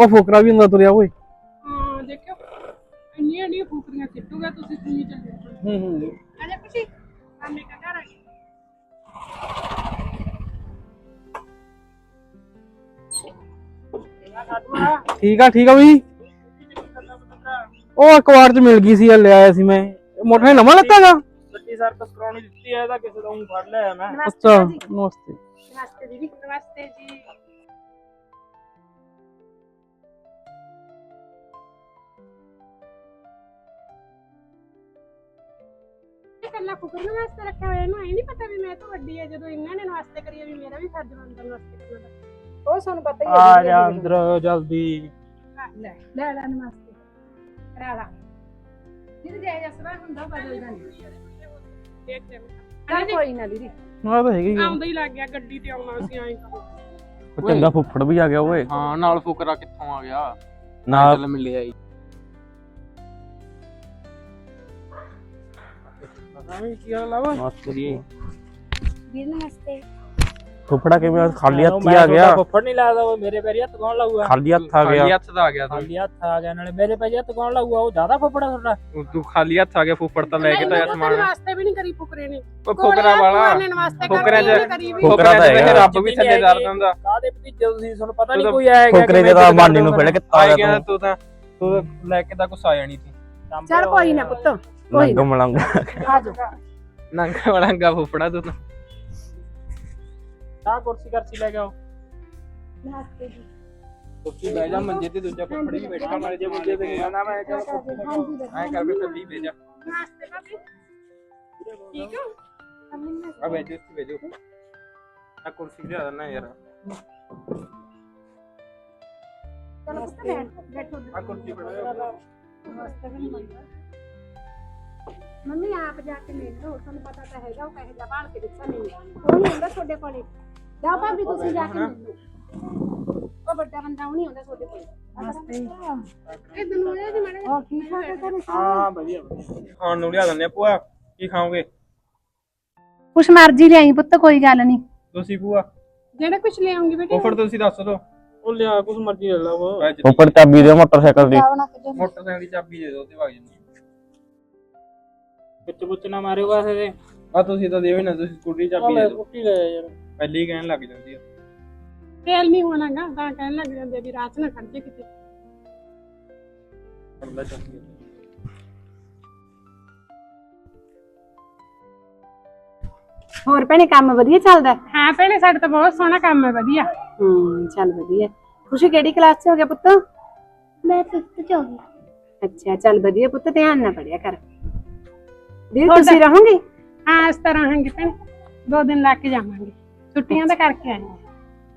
ਉਹ ਫੋਕਰਾ ਵੀ ਹੁੰਦਾ ਤੁਰਿਆ ਓਏ। ਹਾਂ ਦੇਖਿਓ। ਇੰਨੀਆਂ ਇੰਨੀਆਂ ਫੂਕਰੀਆਂ ਸਿੱਟੂਗਾ ਤੁਸੀਂ ਸੁਣੀ ਚੱਲੇ ਹੂੰ ਹੂੰ। ਆ ਜਾ ਖੁਸ਼ੀ ਆਮੇ ਕਾ ਘਰ ਆ ਗਈ। ਠੀਕ ਆ ਠੀਕ ਆ ਬਈ? ਉਹ ਅਕਵਾਰ ਚ ਮਿਲ ਗਈ ਸੀ ਇਹ ਲੈ ਆਇਆ ਸੀ ਮੈਂ। ਇਹ ਮੋਟਰਸਾਈਕਲ ਨਵਾਂ ਲੱਤਾਗਾ ਗੱਡੀ ਸਰਵਿਸ ਕਰਾਉਣੀ ਦਿੱਤੀ ਹੈ ਇਹਦਾ ਕਿਸੇ ਤੋਂ ਫੜ ਲਿਆ ਮੈਂ। ਅੱਛਾ ਨਮਸਤੇ। ਨਮਸਤੇ ਦੀਦੀ ਨਮਸਤੇ ਜੀ। ਕੱਲਾ ਫੁਕਰ ਨੂੰ ਵਾਸਤੇ ਰੱਖਿਆ ਹੋਇਆ ਇਹਨੂੰ ਇਹ ਨਹੀਂ ਪਤਾ ਵੀ ਮੈਂ ਤਾਂ ਵੱਡੀ ਹੈ ਜਦੋਂ ਇਹਨਾਂ ਨੇ ਨਮਸਤੇ ਕਰੀ ਹੈ ਵੀ ਮੇਰਾ ਵੀ ਫਰਜ਼ ਬਣਦਾ ਨਮਸਤੇ ਕਰਨ ਦਾ ਉਹ ਸਾਨੂੰ ਪਤਾ ਹੀ ਹੈ ਆ ਜਾ ਅੰਦਰ ਜਲਦੀ। ਲੈ ਲੈ ਲੈ ਨਮਸਤੇ ਕਰਾ ਲਾ। ਜਿਹਦੇ ਜਾਇ ਜਸਵਾ ਹੁੰਦਾ ਬਦਲਦਾ ਨਹੀਂ ਦੇਖ ਲੈ ਚੱਲ ਕੋਈ ਨਾ ਦੀਦੀ। ਨਾ ਤਾਂ ਹੈਗੀ ਆਉਂਦਾ ਹੀ ਲੱਗ ਗਿਆ ਗੱਡੀ ਤੇ ਆਉਣਾ ਸੀ ਐਂ ਚੰਗਾ ਫੁੱਫੜ ਵੀ ਆ ਗਿਆ ਓਏ। ਹਾਂ ਨਾਲ ਫੁਕਰਾ ਕਿੱਥੋਂ ਆ ਗਿਆ? ਨਾਲ ਮਿਲਿਆ ਹੀ ਨਹੀਂ ਕੀ ਹਾਲ ਆ ਵਾ? ਨਮਸਤੇ ਜੀ। ਵੀਰ ਨਮਸਤੇ। ਫੁੱਫੜਾ ਕਿਵੇਂ ਖਾਲੀ ਹੱਥ ਹੀ ਆ ਗਿਆ। ਫੁੱਫੜ ਨਹੀਂ ਲਾਦਾ ਉਹ ਮੇਰੇ ਪੈਰੀ ਹੱਥ ਕੌਣ ਲਾਊਗਾ? ਖਾਲੀ ਹੱਥ ਆ ਖਾਲੀ ਗਿਆ ਹੱਥ ਦਾ ਆ ਗਿਆ ਤੂੰ ਖਾਲੀ ਹੱਥ ਆ ਗਿਆ ਨਾਲੇ ਮੇਰੇ ਪੈਰੀ ਹੱਥ ਕੌਣ ਲਾਊਗਾ? ਉਹ ਜ਼ਿਆਦਾ ਫੁੱਫੜਾ ਤੁਹਾਡਾ? ਤੂੰ ਖਾਲੀ ਹੱਥ ਆ ਗਿਆ ਫੁੱਫੜ ਤਾਂ ਲੈ ਕੇ ਤਾਂ ਆਇਆ ਸਮਾਨ ਵਾਸਤੇ ਵੀ ਨਹੀਂ ਕਰੀ ਫੁਕਰੇ ਨੇ। ਉਹ ਫੁਕਰਾ ਵਾਲਾ। ਨੇ ਨਮਸਤੇ ਫੁਕਰਿਆਂ ਚ- ਕਰੀ ਵੀ ਫੁਕਰਾ ਤਾਂ ਵੈਸੇ ਹੈਗਾ। ਰੱਬ ਵੀ ਥੱਲੇ ਦਰਦ ਹੁੰਦਾ ਕਾਦੇ ਭਤੀਜੇ ਤੁਸੀਂ? ਤੁਹਾਨੂੰ ਪਤਾ ਨਹੀਂ ਕੋਈ ਆਏਗਾ ਫੁਕਰੇ ਦੇ ਤਾਂ ਮਾਨੀ ਨੂੰ ਫੜ ਕੇ ਤਾਇਆ ਤਾਂ? ਤੂੰ ਤਾਂ ਲੈ ਕੇ ਤਾਂ ਕੁਛ ਆਇਆ ਨਹੀਂ ਸੀ। ਚੱਲ ਕੋਈ ਨਾ ਪੁੱਤ। ਨੰਗ ਮਲੰਗ। ਆ ਜਾ। ਨੰਗਾ ਵੜਾਂਗਾ ਫੁੱਫੜਾ ਤੂੰ ਤਾਂ। ਤਾਂ ਕੁਰਸੀ ਕਰਸੀ ਲੈ ਕੇ ਆਓ। ਨਮਸਤੇ ਜੀ ਕੁੱਤੀ ਬਹਿ ਜਾ ਮੰਜੇ ਤੇ ਦੂਜਾ ਫੁੱਫੜ ਵੀ ਬੈਠਾ ਮਾਰੇ ਜੇ ਮੰਜੇ ਤੇ। ਗਿਆ ਨਾ ਮੈਂ ਚੱਲ ਹਾਂਜੀ ਐ ਕਰ ਵੀ ਥੱਲੇ ਬਹਿ ਜਾ। ਨਮਸਤੇ ਭਾਬੀ। ਠੀਕ ਹੋ? ਆ ਜਾ ਇੱਥੇ ਜਾ। ਆ ਕੁਰਸੀ ਲਿਆ ਦੇਣਾ ਯਾਰ। ਚਲੋ ਪੁੱਤ ਬੈਠ ਬੈਠੋ। ਆ ਕੁਰਸੀ ਬਣਾ। ਨਮਸਤੇ ਵੀ ਮੰਨਦਾ ਮੰਮੀ ਆਪ ਜਾ ਕੇ ਮਿਲ ਲਓ ਤੁਹਾਨੂੰ ਪਤਾ ਤਾਂ ਹੈਗਾ ਉਹ ਕਹੇ ਜਾ ਭਾਲ ਕੇ ਦਿੱਤਾ ਨਹੀਂ ਉਹ ਨਹੀਂ ਹੁੰਦਾ ਤੁਹਾਡੇ ਕੋਲੇ। ਜਾ ਭਾਬੀ ਤੁਸੀਂ ਜਾ ਕੇ ਮਿਲ ਲਓ। ਉਹ ਵੱਡਾ ਬੰਦਾ ਉਹ ਨਹੀਂ ਹੁੰਦਾ ਤੁਹਾਡੇ ਕੋਲੇ। ਨਮਸਤੇ। ਇਹ ਦਨੂਰੇ ਦੀ ਮੈਡਮ ਉਹ ਠੀਕ ਠਾਕ ਹੈ ਹਾਂ ਵਧੀਆ ਵਧੀਆ। ਖਾਣ ਨੂੰ ਲਿਆ ਦਿੰਦੇ ਆ। ਭੂਆ ਕੀ ਖਾਓਗੇ? ਕੁਛ ਮਰਜ਼ੀ ਲਿਆਈ ਪੁੱਤ ਕੋਈ ਗੱਲ ਨਹੀਂ। ਤੁਸੀਂ ਭੂਆ? ਜਿਹੜਾ ਬੇਟੇ। ਤੁਸੀਂ ਦੱਸ ਦਿਓ ਉਹ ਲਿਆ ਕੁਛ ਮਰਜ਼ੀ ਲੈ ਚਾਬੀ ਦੇ ਮੋਟਰਸਾਈਕਲ ਦੀ। ਮੋਟਰਸਾਈਕਲ ਦੀ ਚਾਬੀ ਦੇ ਦਿਓ ਤੇ ਵਗ ਜੰਨੀ ਵਿੱਚ ਬੁੱਚ ਨਾ ਮਾਰਿਓ ਵਾਸੇ ਦੇ ਆ ਤੁਸੀਂ ਤਾਂ ਦਿਓ ਹੀ ਨਾ ਤੁਸੀਂ ਸਕੂਟਰੀ ਦੀ ਚਾਬੀ ਦੇ ਲੈ ਦਿਓ। ਕੁੱਟੀ ਲੈ ਯਾਰ। ਪਹਿਲੀ ਹੀ ਕਹਿਣ ਲੱਗ ਜਾਂਦੀ ਆ। ਤੇਲ ਨਹੀਂ ਹੋਣਾਗਾ ਤਾਂ ਕਹਿਣ ਲੱਗ ਜਾਂਦੇ ਆ ਵੀ ਰਾਤ ਨਾ ਖੜ ਜੇ ਕਿਤੇ। ਅੱਲਾ ਚਾਬੀ ਹੋਰ ਭੈਣੇ ਕੰਮ ਵਧੀਆ ਚੱਲਦਾ? ਹਾਂ ਭੈਣੇ ਸਾਡੇ ਤਾਂ ਬਹੁਤ ਸੋਹਣਾ ਕੰਮ ਹੈ ਵਧੀਆ। ਹੂੰ ਚੱਲ ਵਧੀਆ। ਖੁਸ਼ੀ ਕਿਹੜੀ ਕਲਾਸ 'ਚ ਹੋ ਗਿਆ ਪੁੱਤ? ਮੈਂ ਫਿਫਥ ਚ ਹੋ ਗਈ। ਅੱਛਾ ਚੱਲ ਵਧੀਆ ਪੁੱਤ ਧਿਆਨ ਨਾਲ ਪੜਿਆ ਕਰ। ਦੀਦੀ ਤੁਸੀਂ ਰਹੋਗੇ? ਹਾਂ ਇਸ ਤਰ੍ਹਾਂ ਹਾਂਗੇ ਭੈਣੇ। ਦੋ ਦਿਨ ਲਾ ਕੇ ਜਾਵਾਂਗੇ। ਛੁੱਟੀਆਂ ਤਾਂ ਕਰਕੇ ਆਏ ਹਾਂ।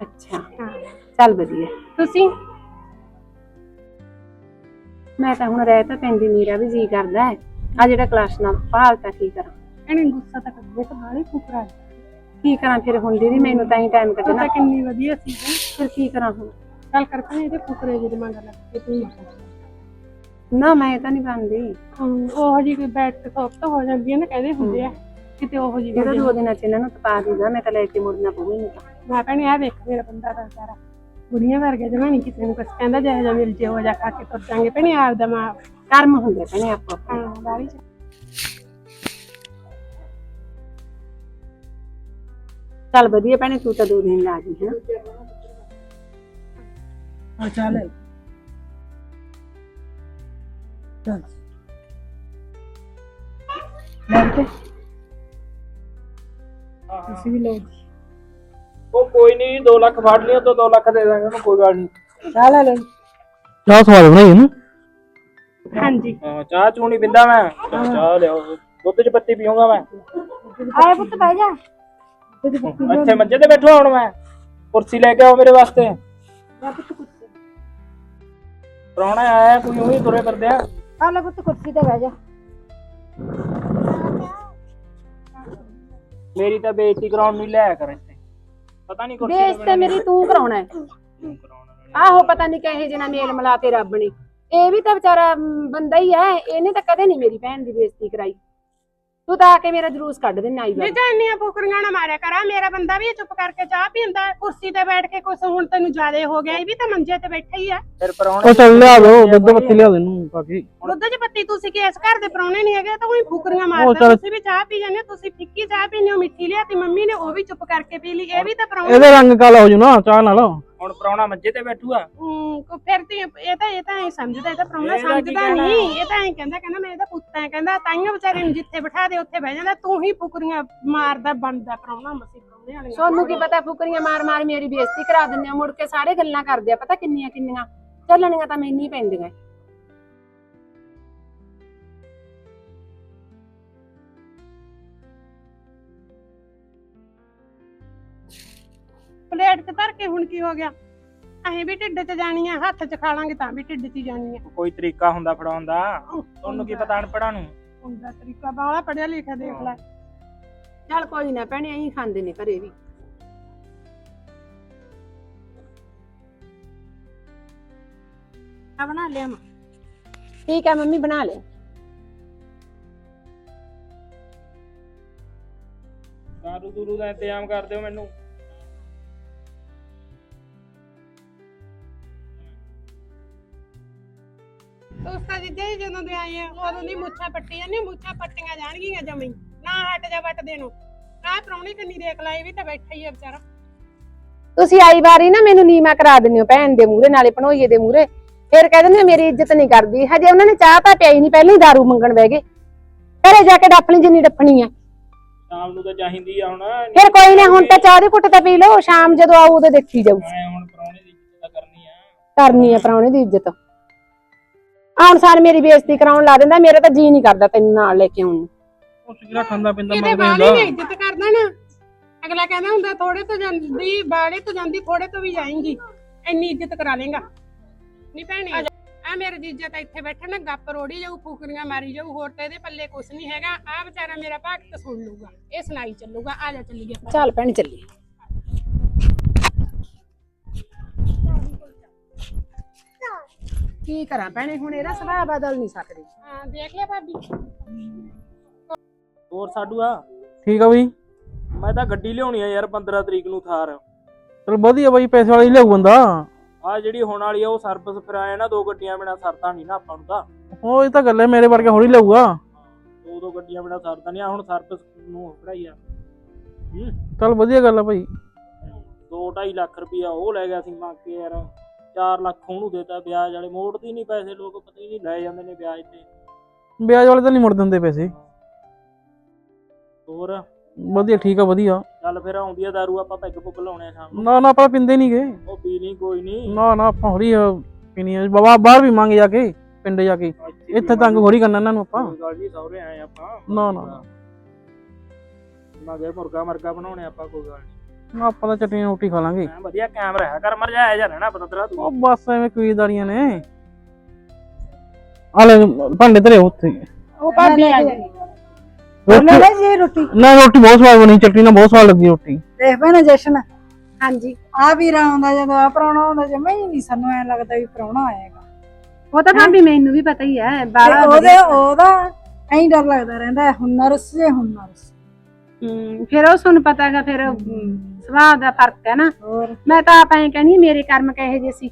ਅੱਛਾ। ਹਾਂ। ਚੱਲ ਵਧੀਆ। ਤੁਸੀਂ? ਮੈਂ ਤਾਂ ਹੁਣ ਰਹਿ ਤਾਂ ਪੈਂਦੀ ਮੇਰਾ ਵੀ ਜੀ ਕਰਦਾ ਹੈ। ਆ ਜਿਹੜਾ ਕਲਾਸ ਨਾਲ ਭਾਲ ਤਾਂ ਕੀ ਕਰਾਂ? ਭੈਣੇ ਗੁੱਸਾ ਤਾਂ ਕਰਦੇ ਤਾਂ ਬਾਹਲੀ ਫੁਕਰਾ ਕੀ ਕਰਾਂ ਫਿਰ ਹੁਣ ਦੀਦੀ ਮੈਨੂੰ ਤਾਂ ਹੀ ਟਾਈਮ ਕੱਢਣਾ। ਕਿੰਨੀ ਵਧੀਆ ਸੀ। ਫਿਰ ਕੀ ਕਰਾਂ ਹੁਣ? ਗੱਲ ਕਰ ਭੈਣੇ ਇਹਦੇ ਫੁਕਰੇ ਜਿਹੇ ਮੰਗ ਲੱਗ ਕੇ ਤੂੰ ਨਾ ਮੈਂ ਤਾਂ ਨਹੀਂ ਬਣਦੀ ਉਹੋ ਜਿਹੀ ਕੋਈ ਬੈਠ ਕੇ ਸੌਫਟ ਹੋ ਜਾਂਦੀ ਹੈ ਨਾ ਕਹਿੰਦੇ ਹੁੰਦੇ ਆ। ਕਿਤੇ ਉਹੋ ਜਿਹੀ ਇਹਦਾ ਹੋ ਦੋ ਦਿਨਾਂ ਚ ਇਹਨਾਂ ਨੂੰ ਤਪਾ ਦੀਦਾ ਮੈਂ ਤਾਂ ਲੈ ਕੇ ਮੁੜਨਾ ਪਊਗੀ ਨਹੀਂ ਤਾਂ। ਮੈਂ ਭੈਣੇ ਆ ਦੇਖ ਮੇਰਾ ਬੰਦਾ ਤਾਂ ਸਾਰਾ ਬੁੜੀਆਂ ਵਰਗੇ ਜਮਾ ਨਹੀਂ ਕਿਸੇ ਨੂੰ ਕੁਛ ਕਹਿੰਦਾ ਜਿਹੋ ਜਿਹਾ ਮਿਲ ਜੇ ਉਹ ਜਾ ਖਾ ਕੇ ਤੁਰ ਜਾਂਗੇ। ਭੈਣੇ ਆਪ ਦਾ ਮਾਂ ਕਰਮ ਹੁੰਦੇ ਭੈਣੇ ਆਪੋ। ਹਾਂ ਬਾਰੀ ਚ ਚੱਲ ਵਧੀਆ ਭੈਣੇ ਤੂੰ ਤਾਂ ਦੋ ਦਿਨ ਲਾ ਗਈ ਹੈ। ਹਾਂ ਚੱਲ। ਤੁਸੀਂ ਵੀ ਲਓ ਉਹ ਕੋਈ ਨਹੀਂ 2 ਲੱਖ ਫੜ ਲਿਓ ਤਾਂ 2 ਲੱਖ ਦੇ ਦਾਂਗੇ ਉਹਨੂੰ ਕੋਈ ਗੱਲ ਨਹੀਂ। ਚਾਹ ਲੈ ਲੈ ਚਾਹ ਸਵਾਦ ਬਣਾਈ ਇਹਨੂੰ? ਹਾਂਜੀ। ਹਾਂ ਚਾਹ ਨਹੀਂ ਪਿੰਦਾ ਮੈਂ। ਚਾਹ ਲਿਆਓ। ਦੁੱਧ ਚ ਪੱਤੀ ਪੀਊਂਗਾ ਮੈਂ। ਆਏ ਪੁੱਤ ਬਹਿ ਜਾ। ਇੱਥੇ ਮੰਜੇ ਤੇ ਬੈਠਾ ਹੁਣ ਮੈਂ। ਕੁਰਸੀ ਲੈ ਕੇ ਆਓ ਮੇਰੇ ਵਾਸਤੇ। ਪ੍ਰਾਹੁਣਾ ਆਇਆ ਕੋਈ ਉਹੀ ਤੁਰੇ ਫਿਰਦੇ ਆ। ਆ ਲੈ ਪੁੱਤ ਕੁਰਸੀ ਤੇ ਬਹਿ ਜਾ। ਮੇਰੀ ਤਾਂ ਬੇਇੱਜ਼ਤੀ ਕਰਾਉਣ ਨੂੰ ਹੀ ਲਿਆਇਆ ਕਰ ਇੱਥੇ। ਪਤਾ ਨਹੀਂ ਕੁਰਸੀ ਬੇਸ ਤੇ ਮੇਰੀ ਤੂੰ ਕਰਾਉਣਾ ਹੈ। ਆਹੋ ਪਤਾ ਨਹੀਂ ਕਹੇ ਜਿਹਨਾਂ ਮੇਲ ਮਿਲਾ ਤੇ ਰੱਬ ਨੇ। ਇਹ ਵੀ ਤਾਂ ਵਿਚਾਰਾ ਮ, ਬੰਦਾ ਹੀ ਹੈ ਇਹਨੇ ਤਾਂ ਕਦੇ ਨਹੀਂ ਮੇਰੀ ਭੈਣ ਦੀ ਬੇਇੱਜ਼ਤੀ ਕਰਾਈ। ਤੂੰ ਤਾਂ ਆ ਕੇ ਮੇਰਾ ਜਲੂਸ ਕੱਢ ਦੇ ਨਾਈ ਨਹੀਂ ਵਾਲਾ ਤਾਂ ਇੰਨੀਆਂ ਫੁਕਰੀਆਂ ਨਾ ਮਾਰਿਆ ਕਰਾ। ਮੇਰਾ ਬੰਦਾ ਵੀ ਚੁੱਪ ਕਰਕੇ ਚਾਹ ਪੀਂਦਾ ਹੈ, ਕੁਰਸੀ ਤੇ ਬੈਠ ਕੇ ਕੁਛ ਹੁਣ ਤੈਨੂੰ ਜ਼ਿਆਦੇ ਹੋ ਗਿਆ ਇਹ ਵੀ ਤਾਂ ਮੰਜੇ ਤੇ ਬੈਠਾ ਹੀ ਆ। ਫਿਰ ਪਰੌਣੇ ਉਹ ਚੱਲ ਲਿਆ ਦੋ ਦੁੱਧ ਪੱਤੀ ਲਿਆ ਦੇ ਨੂੰ ਕਾਕੀ ਦੁੱਧ ਚ ਪੱਤੀ ਤੁਸੀਂ ਕਿ ਇਸ ਘਰ ਦੇ ਪਰੌਣੇ ਨਹੀਂ ਹੈਗੇ? ਤਾਂ ਉਹੀ ਫੁਕਰੀਆਂ ਮਾਰਦਾ ਚੱਲ- ਤੁਸੀਂ ਵੀ ਚਾਹ ਪੀ ਜਾਂਦੇ ਹੋ, ਤੁਸੀਂ ਫਿੱਕੀ ਚਾਹ ਪੀਂਦੇ ਹੋ ਮਿੱਠੀ ਲਿਆਤੀ ਮੰਮੀ ਨੇ ਉਹ ਵੀ ਚੁੱਪ ਕਰਕੇ ਪੀ ਲਈ। ਇਹ ਵੀ ਤਾਂ ਪਰੌਣੇ ਇਹਦੇ ਰੰਗ ਕਾਲਾ ਹੋ ਜੂ ਨਾ ਚਾਹ ਨਾਲ। ਹੁਣ ਪਰੌਣਾ ਮੰਜੇ ਤੇ ਬੈਠੂਗਾ ਹੂੰ ਕੋ ਫਿਰ ਤੇ ਇਹ ਤਾਂ ਇਹ ਤਾਂ ਐ ਸਮਝਦਾ ਇਹ ਤਾਂ ਪ੍ਰਾਹੁਣਾ ਇਹਦਾ ਕੀ ਸਮਝਦਾ ਕਹਿਣਾ? ਨਹੀਂ ਇਹ ਤਾਂ ਐ ਕਹਿੰਦਾ ਕਹਿੰਦਾ ਮੈਂ ਇਹਦਾ ਪੁੱਤ ਐ ਕਹਿੰਦਾ ਤਾਈਆਂ ਵਿਚਾਰੇ ਨੂੰ ਜਿੱਥੇ ਬਿਠਾ ਦੇ ਉੱਥੇ ਬਹਿ ਜਾਂਦਾ ਤੂੰ ਹੀ ਫੁਕਰੀਆਂ ਮਾਰਦਾ ਬਣਦਾ ਪ੍ਰਾਹੁਣਾ ਮਸੀ ਪ੍ਰਾਹੁਣੇ ਵਾਲੀਆਂ ਸੋਨੂੰ ਕੀ ਪਤਾ ਫੁਕਰੀਆਂ ਮਾਰ ਮਾਰ ਮੇਰੀ ਬੇਇੱਜ਼ਤੀ ਕਰਾ ਦਿੰਦੇ ਆ ਮੁੜ ਕੇ ਸਾਰੇ ਗੱਲਾਂ ਕਰਦੇ ਆ ਪਤਾ ਕਿੰਨੀਆਂ ਕਿੰਨੀਆਂ। ਚੱਲਣੀਆਂ ਤਾਂ ਮੈਨੂੰ ਹੀ ਪੈਂਦੀਆਂ। ਪਲੇਟ 'ਚ ਧਰ ਕੇ ਹੁਣ ਕੀ ਹੋ ਗਿਆ? ਅਸੀਂ ਵੀ ਢਿੱਡ 'ਚ ਜਾਣੀ ਆ ਹੱਥ 'ਚ ਖਾ ਲਾਂਗੇ ਤਾਂ ਵੀ ਢਿੱਡ 'ਚ ਹੀ ਜਾਣੀ ਆ। ਕੋਈ ਤਰੀਕਾ ਹੁੰਦਾ ਫੜਾਉਣ ਦਾ? ਤੁਹਾਨੂੰ ਕੀ ਪਤਾ ਅਨਪੜਾਂ ਨੂੰ? ਹੁੰਦਾ ਤਰੀਕਾ ਬਾਲਾ ਪੜਿਆ ਲਿਖਿਆ ਦੇਖ ਲੈ। ਚੱਲ ਕੋਈ ਨਾ ਭੈਣੇ ਐਂ ਖਾਂਦੇ ਨੇ ਘਰੇ ਵੀ। ਆ ਬਣਾ ਲਿਆ ਮੈਂ। ਠੀਕ ਹੈ ਮੰਮੀ ਬਣਾ ਲੈ ਦਾਰੂ ਦੂਰੂ ਦਾ ਇੰਤਜ਼ਾਮ ਕਰ ਦਿਓ ਮੈਨੂੰ? ਦੋਸਤਾਂ ਜਿੱਦੇ ਹੀ ਜਦੋਂ ਦੇ ਆਏ ਆ ਉਦੋਂ ਦੀ ਮੁੱਛਾਂ ਪੱਟੀਆਂ ਨੇ ਮੁੱਛਾਂ ਪੱਟੀਆਂ ਜਾਣਗੀਆਂ ਜਮਈ ਨਾ ਹਟ ਜਾ ਵੱਟਦੇ ਨੂੰ ਆਹ ਪ੍ਰਾਹੁਣੀ ਕੰਨੀ ਦੇਖ ਲੈ ਇਹ ਵੀ ਤਾਂ ਬੈਠਾ ਹੀ ਆ ਵਿਚਾਰਾ। ਤੁਸੀਂ ਆਈ ਵਾਰੀ ਨਾ ਮੈਨੂੰ ਨੀਮਾ ਕਰਾ ਦਿੰਦੇ ਹੋ ਭੈਣ ਦੇ ਮੂਹਰੇ ਨਾਲੇ ਭਣੋਈਏ ਦੇ ਮੂਹਰੇ। ਫਿਰ ਕਹਿ ਦਿੰਦੇ ਹੋ ਮੇਰੀ ਇੱਜ਼ਤ ਨਹੀਂ ਕਰਦੀ। ਹਜੇ ਉਹਨਾਂ ਨੇ ਚਾਹ ਤਾਂ ਪਿਆਈ ਨਹੀਂ ਪਹਿਲਾਂ ਹੀ ਦਾਰੂ ਮੰਗਣ ਬਹਿ ਗਏ। ਘਰੇ ਜਾ ਕੇ ਡੱਫਣੀ ਜਿੰਨੀ ਡੱਫਣੀ ਆ। ਸ਼ਾਮ ਨੂੰ ਤਾਂ ਚਾਹੀਦੀ ਆ ਹੁਣ। ਫਿਰ ਕੋਈ ਨਾ ਹੁਣ ਤਾਂ ਚਾਹ ਦੀ ਘੁੱਟ ਤਾਂ ਪੀ ਲਓ ਸ਼ਾਮ ਜਦੋਂ ਆਊ ਉਦੋਂ ਦੇਖੀ ਜਾਊ। ਮੈਂ ਹੁਣ ਪਰੌਣੇ ਦੀ ਇੱਜ਼ਤ ਤਾਂ ਕਰਨੀ ਆ। ਕਰਨੀ ਆ ਪ੍ਰਾਹੁਣੇ ਦੀ ਇੱਜ਼ਤ। ਆਉਣ ਸਾਰ ਮੇਰੀ ਬੇਇੱਜ਼ਤੀ ਕਰਾਉਣ ਲਾ ਦਿੰਦਾ ਮੇਰਾ ਤਾਂ ਜੀ ਨਹੀਂ ਕਰਦਾ ਤੈਨੂੰ ਨਾਲ ਲੈ ਕੇ ਆਉਣ ਨੂੰ। ਉਹ ਸਿਗਰਾ ਖਾਂਦਾ ਪਿੰਦਾ ਇਹਦੇ ਮਗਰ ਬਾਲੇ ਹੁੰਦਾ। ਨੇ ਇੱਜ਼ਤ ਕਰਦਾ ਨਾ। ਅਗਲਾ ਕਹਿੰਦਾ ਹੁੰਦਾ ਥੋੜੇ ਤੋਂ ਜਾਂਦੀ ਬਾਲੇ ਤੋਂ ਜਾਂਦੀ ਥੋੜੇ ਤੋਂ ਵੀ ਜਾਏਂਗੀ। ਇੰਨੀ ਇੱਜ਼ਤ ਕਰਾ ਲੇਗਾ। ਨਹੀਂ ਭੈਣੇ ਆ ਮੇਰੇ ਜੀਜਾ ਤਾਂ ਇੱਥੇ ਬੈਠਾ ਨਾ ਗੱਪ ਰੋੜੀ ਜਾਊ ਫੂਕਰੀਆਂ ਮਾਰੀ ਜਾਊ ਹੋਰ ਤਾਂ ਇਹਦੇ ਪੱਲੇ ਕੁਛ ਨਹੀਂ ਹੈਗਾ। ਆ ਵਿਚਾਰਾ ਮੇਰਾ ਭਗਤ ਸੁਣ ਲੂਗਾ ਇਹ ਸੁਣਾਈ ਚੱਲੂਗਾ। ਆ ਜਾ ਚੱਲੀਏ ਚੱਲ ਭੈਣ ਚੱਲੀ ਕੀ ਕਰਾਂ ਭੈਣੇ ਹੁਣ ਇਹਦਾ ਸੁਭਾਅ ਬਦਲ ਨਹੀਂ ਸਕਦੀ। ਹਾਂ ਦੇਖ ਲਿਆ ਭਾਬੀ। ਹੋਰ ਸਾਡੂ ਆ? ਠੀਕ ਆ ਬਈ। ਮੈਂ ਤਾਂ ਗੱਡੀ ਲਿਆਉਣੀ ਆ ਯਾਰ 15 ਤਰੀਕ ਨੂੰ ਥਾਰ। ਚਲ ਵਧੀਆ ਬਾਈ ਪੈਸੇ ਵਾਲੀ ਲਿਆਉ ਬੰਦਾ। ਆ ਜਿਹੜੀ ਹੁਣ ਵਾਲੀ ਆ ਉਹ ਸਰਵਿਸ ਫਿਰ ਆਇਆ ਨਾ ਦੋ ਗੱਡੀਆਂ ਬਿਨਾ ਸਰਦਾ ਨਹੀਂ ਨਾ ਆਪਾਂ ਨੂੰ ਤਾਂ। ਉਹ ਇਹ ਤਾਂ ਗੱਲ ਹੈ ਮੇਰੇ ਵਰਗਾ ਹੌਲੀ ਲਿਆਊਗਾ। ਦੋ ਦੋ ਗੱਡੀਆਂ ਬਿਨਾ ਸਰਦਾ ਨਹੀਂ ਆ ਹੁਣ ਸਰਵਿਸ ਨੂੰ ਪੜਾਈ ਆ। ਹੂੰ। ਚਲ ਵਧੀਆ ਗੱਲ ਆ ਭਾਈ 2.5 ਲੱਖ ਰੁਪਇਆ ਉਹ ਲੈ ਗਿਆ ਸੀ ਮੰਗ ਕੇ ਯਾਰ। 4 ਲੱਖ ਉਹਨੂੰ ਦੇਤਾ ਵਿਆਜ ਵਾਲੇ ਮੋੜਦੀ ਨਹੀਂ ਪੈਸੇ ਲੋਕ ਪਤਾ ਹੀ ਨਹੀਂ ਲੈ ਜਾਂਦੇ ਨੇ ਵਿਆਜ ਤੇ। ਵਿਆਜ ਵਾਲੇ ਤਾਂ ਨਹੀਂ ਮੁੜ ਦਿੰਦੇ ਪੈਸੇ। ਹੋਰ? ਵਧੀਆ ਠੀਕ ਆ ਵਧੀਆ। ਚੱਲ ਫਿਰ ਆਉਂਦੀ ਆ ਦਾਰੂ ਆਪਾਂ ਪੈਗ ਪੁੱਗ ਲਾਉਣੇ ਆ ਸ਼ਾਮ ਨੂੰ। ਨਾ ਨਾ ਆਪਾਂ ਪਿੰਦੇ ਨਹੀਂ ਗਏ ਉਹ ਪੀ ਲਈ ਕੋਈ ਨਹੀਂ ਨਾ ਨਾ ਆਪਾਂ ਅਹ, ਪੀਣੀ ਆ। ਬਾਬਾ ਬਾਹਰ ਵੀ ਮੰਗ ਜਾ ਕੇ ਪਿੰਡ ਜਾ ਕੇ। ਇੱਥੇ ਤੰਗ ਥੋੜੀ ਕਰਨਾ ਇਹਨਾਂ ਨੂੰ ਆਪਾਂ। ਗੱਲ ਨਹੀਂ ਸਹੁਰੇ ਆਏ ਆਪਾਂ। ਨਾ ਨਾ। ਮਗੇ ਮੁਰਗਾ ਮਰਗਾ ਬਣਾਉਣੇ ਆਪਾਂ ਕੋਈ ਗੱਲ ਨਹੀਂ ਨਾ। ਆਪਾਂ ਤਾਂ ਚਟਨੀ ਰੋਟੀ ਖਾ ਲਾਂਗੇ। ਮੈਂ ਵਧੀਆ ਕੈਮਰਾ ਹੈ ਕਰ ਮਰ ਜਾਇਆ ਜਾ ਰਹਿਣਾ ਪਤਾ ਤੇਰਾ ਉਹ ਤੂੰ ਬਸ ਐਵੇਂ ਕਵੀਦਾਰੀਆਂ ਨੇ। ਆ ਲੈ ਭਾਂਡੇ ਧਰੇ ਉੱਥੇ। ਉਹ ਭਾਬੀ ਆ ਗਈ ਰੋਟੀ ਲੈ ਜੀ ਰੋਟੀ। ਨਾ ਰੋਟੀ ਬਹੁਤ ਸਵਾਦ ਬਣੀ ਚਟਨੀ ਨਾਲ ਬਹੁਤ ਸਵਾਦ ਲੱਗੀ ਰੋਟੀ। ਦੇਖ ਭੈਣਾ ਜਸ਼ਨ। ਹਾਂਜੀ। ਆ ਵੀਰਾ ਆਉਂਦਾ ਜਦੋਂ ਆ ਪ੍ਰਾਹੁਣਾ ਆਉਂਦਾ ਜਮਾ ਹੀ ਨਹੀਂ ਸਾਨੂੰ ਐ ਲੱਗਦਾ ਵੀ ਪ੍ਰਾਹੁਣਾ ਆਏਗਾ। ਉਹ ਤਾਂ ਭਾਬੀ ਮੈਨੂੰ ਵੀ ਪਤਾ ਹੀ ਹੈ ਤੇ ਬਾਲਾ ਉਹਦੇ ਉਹਦਾ ਐਂ ਡਰ ਲੱਗਦਾ ਰਹਿੰਦਾ ਹੁਣ ਨਰਸ ਜੇ ਹੁਣ ਨਰਸ। ਫਿਰ ਉਹ ਤੁਹਾਨੂੰ ਪਤਾ ਹੈਗਾ ਫਿਰ ਸੁਭਾਅ ਦਾ ਫ਼ਰਕ ਹੈ ਨਾ। ਹੋਰ? ਮੈਂ ਤਾਂ ਆਪ ਐਂ ਕਹਿੰਦੀ ਮੇਰੇ ਕਰਮ ਕਹੇ ਜੇ ਸੀ?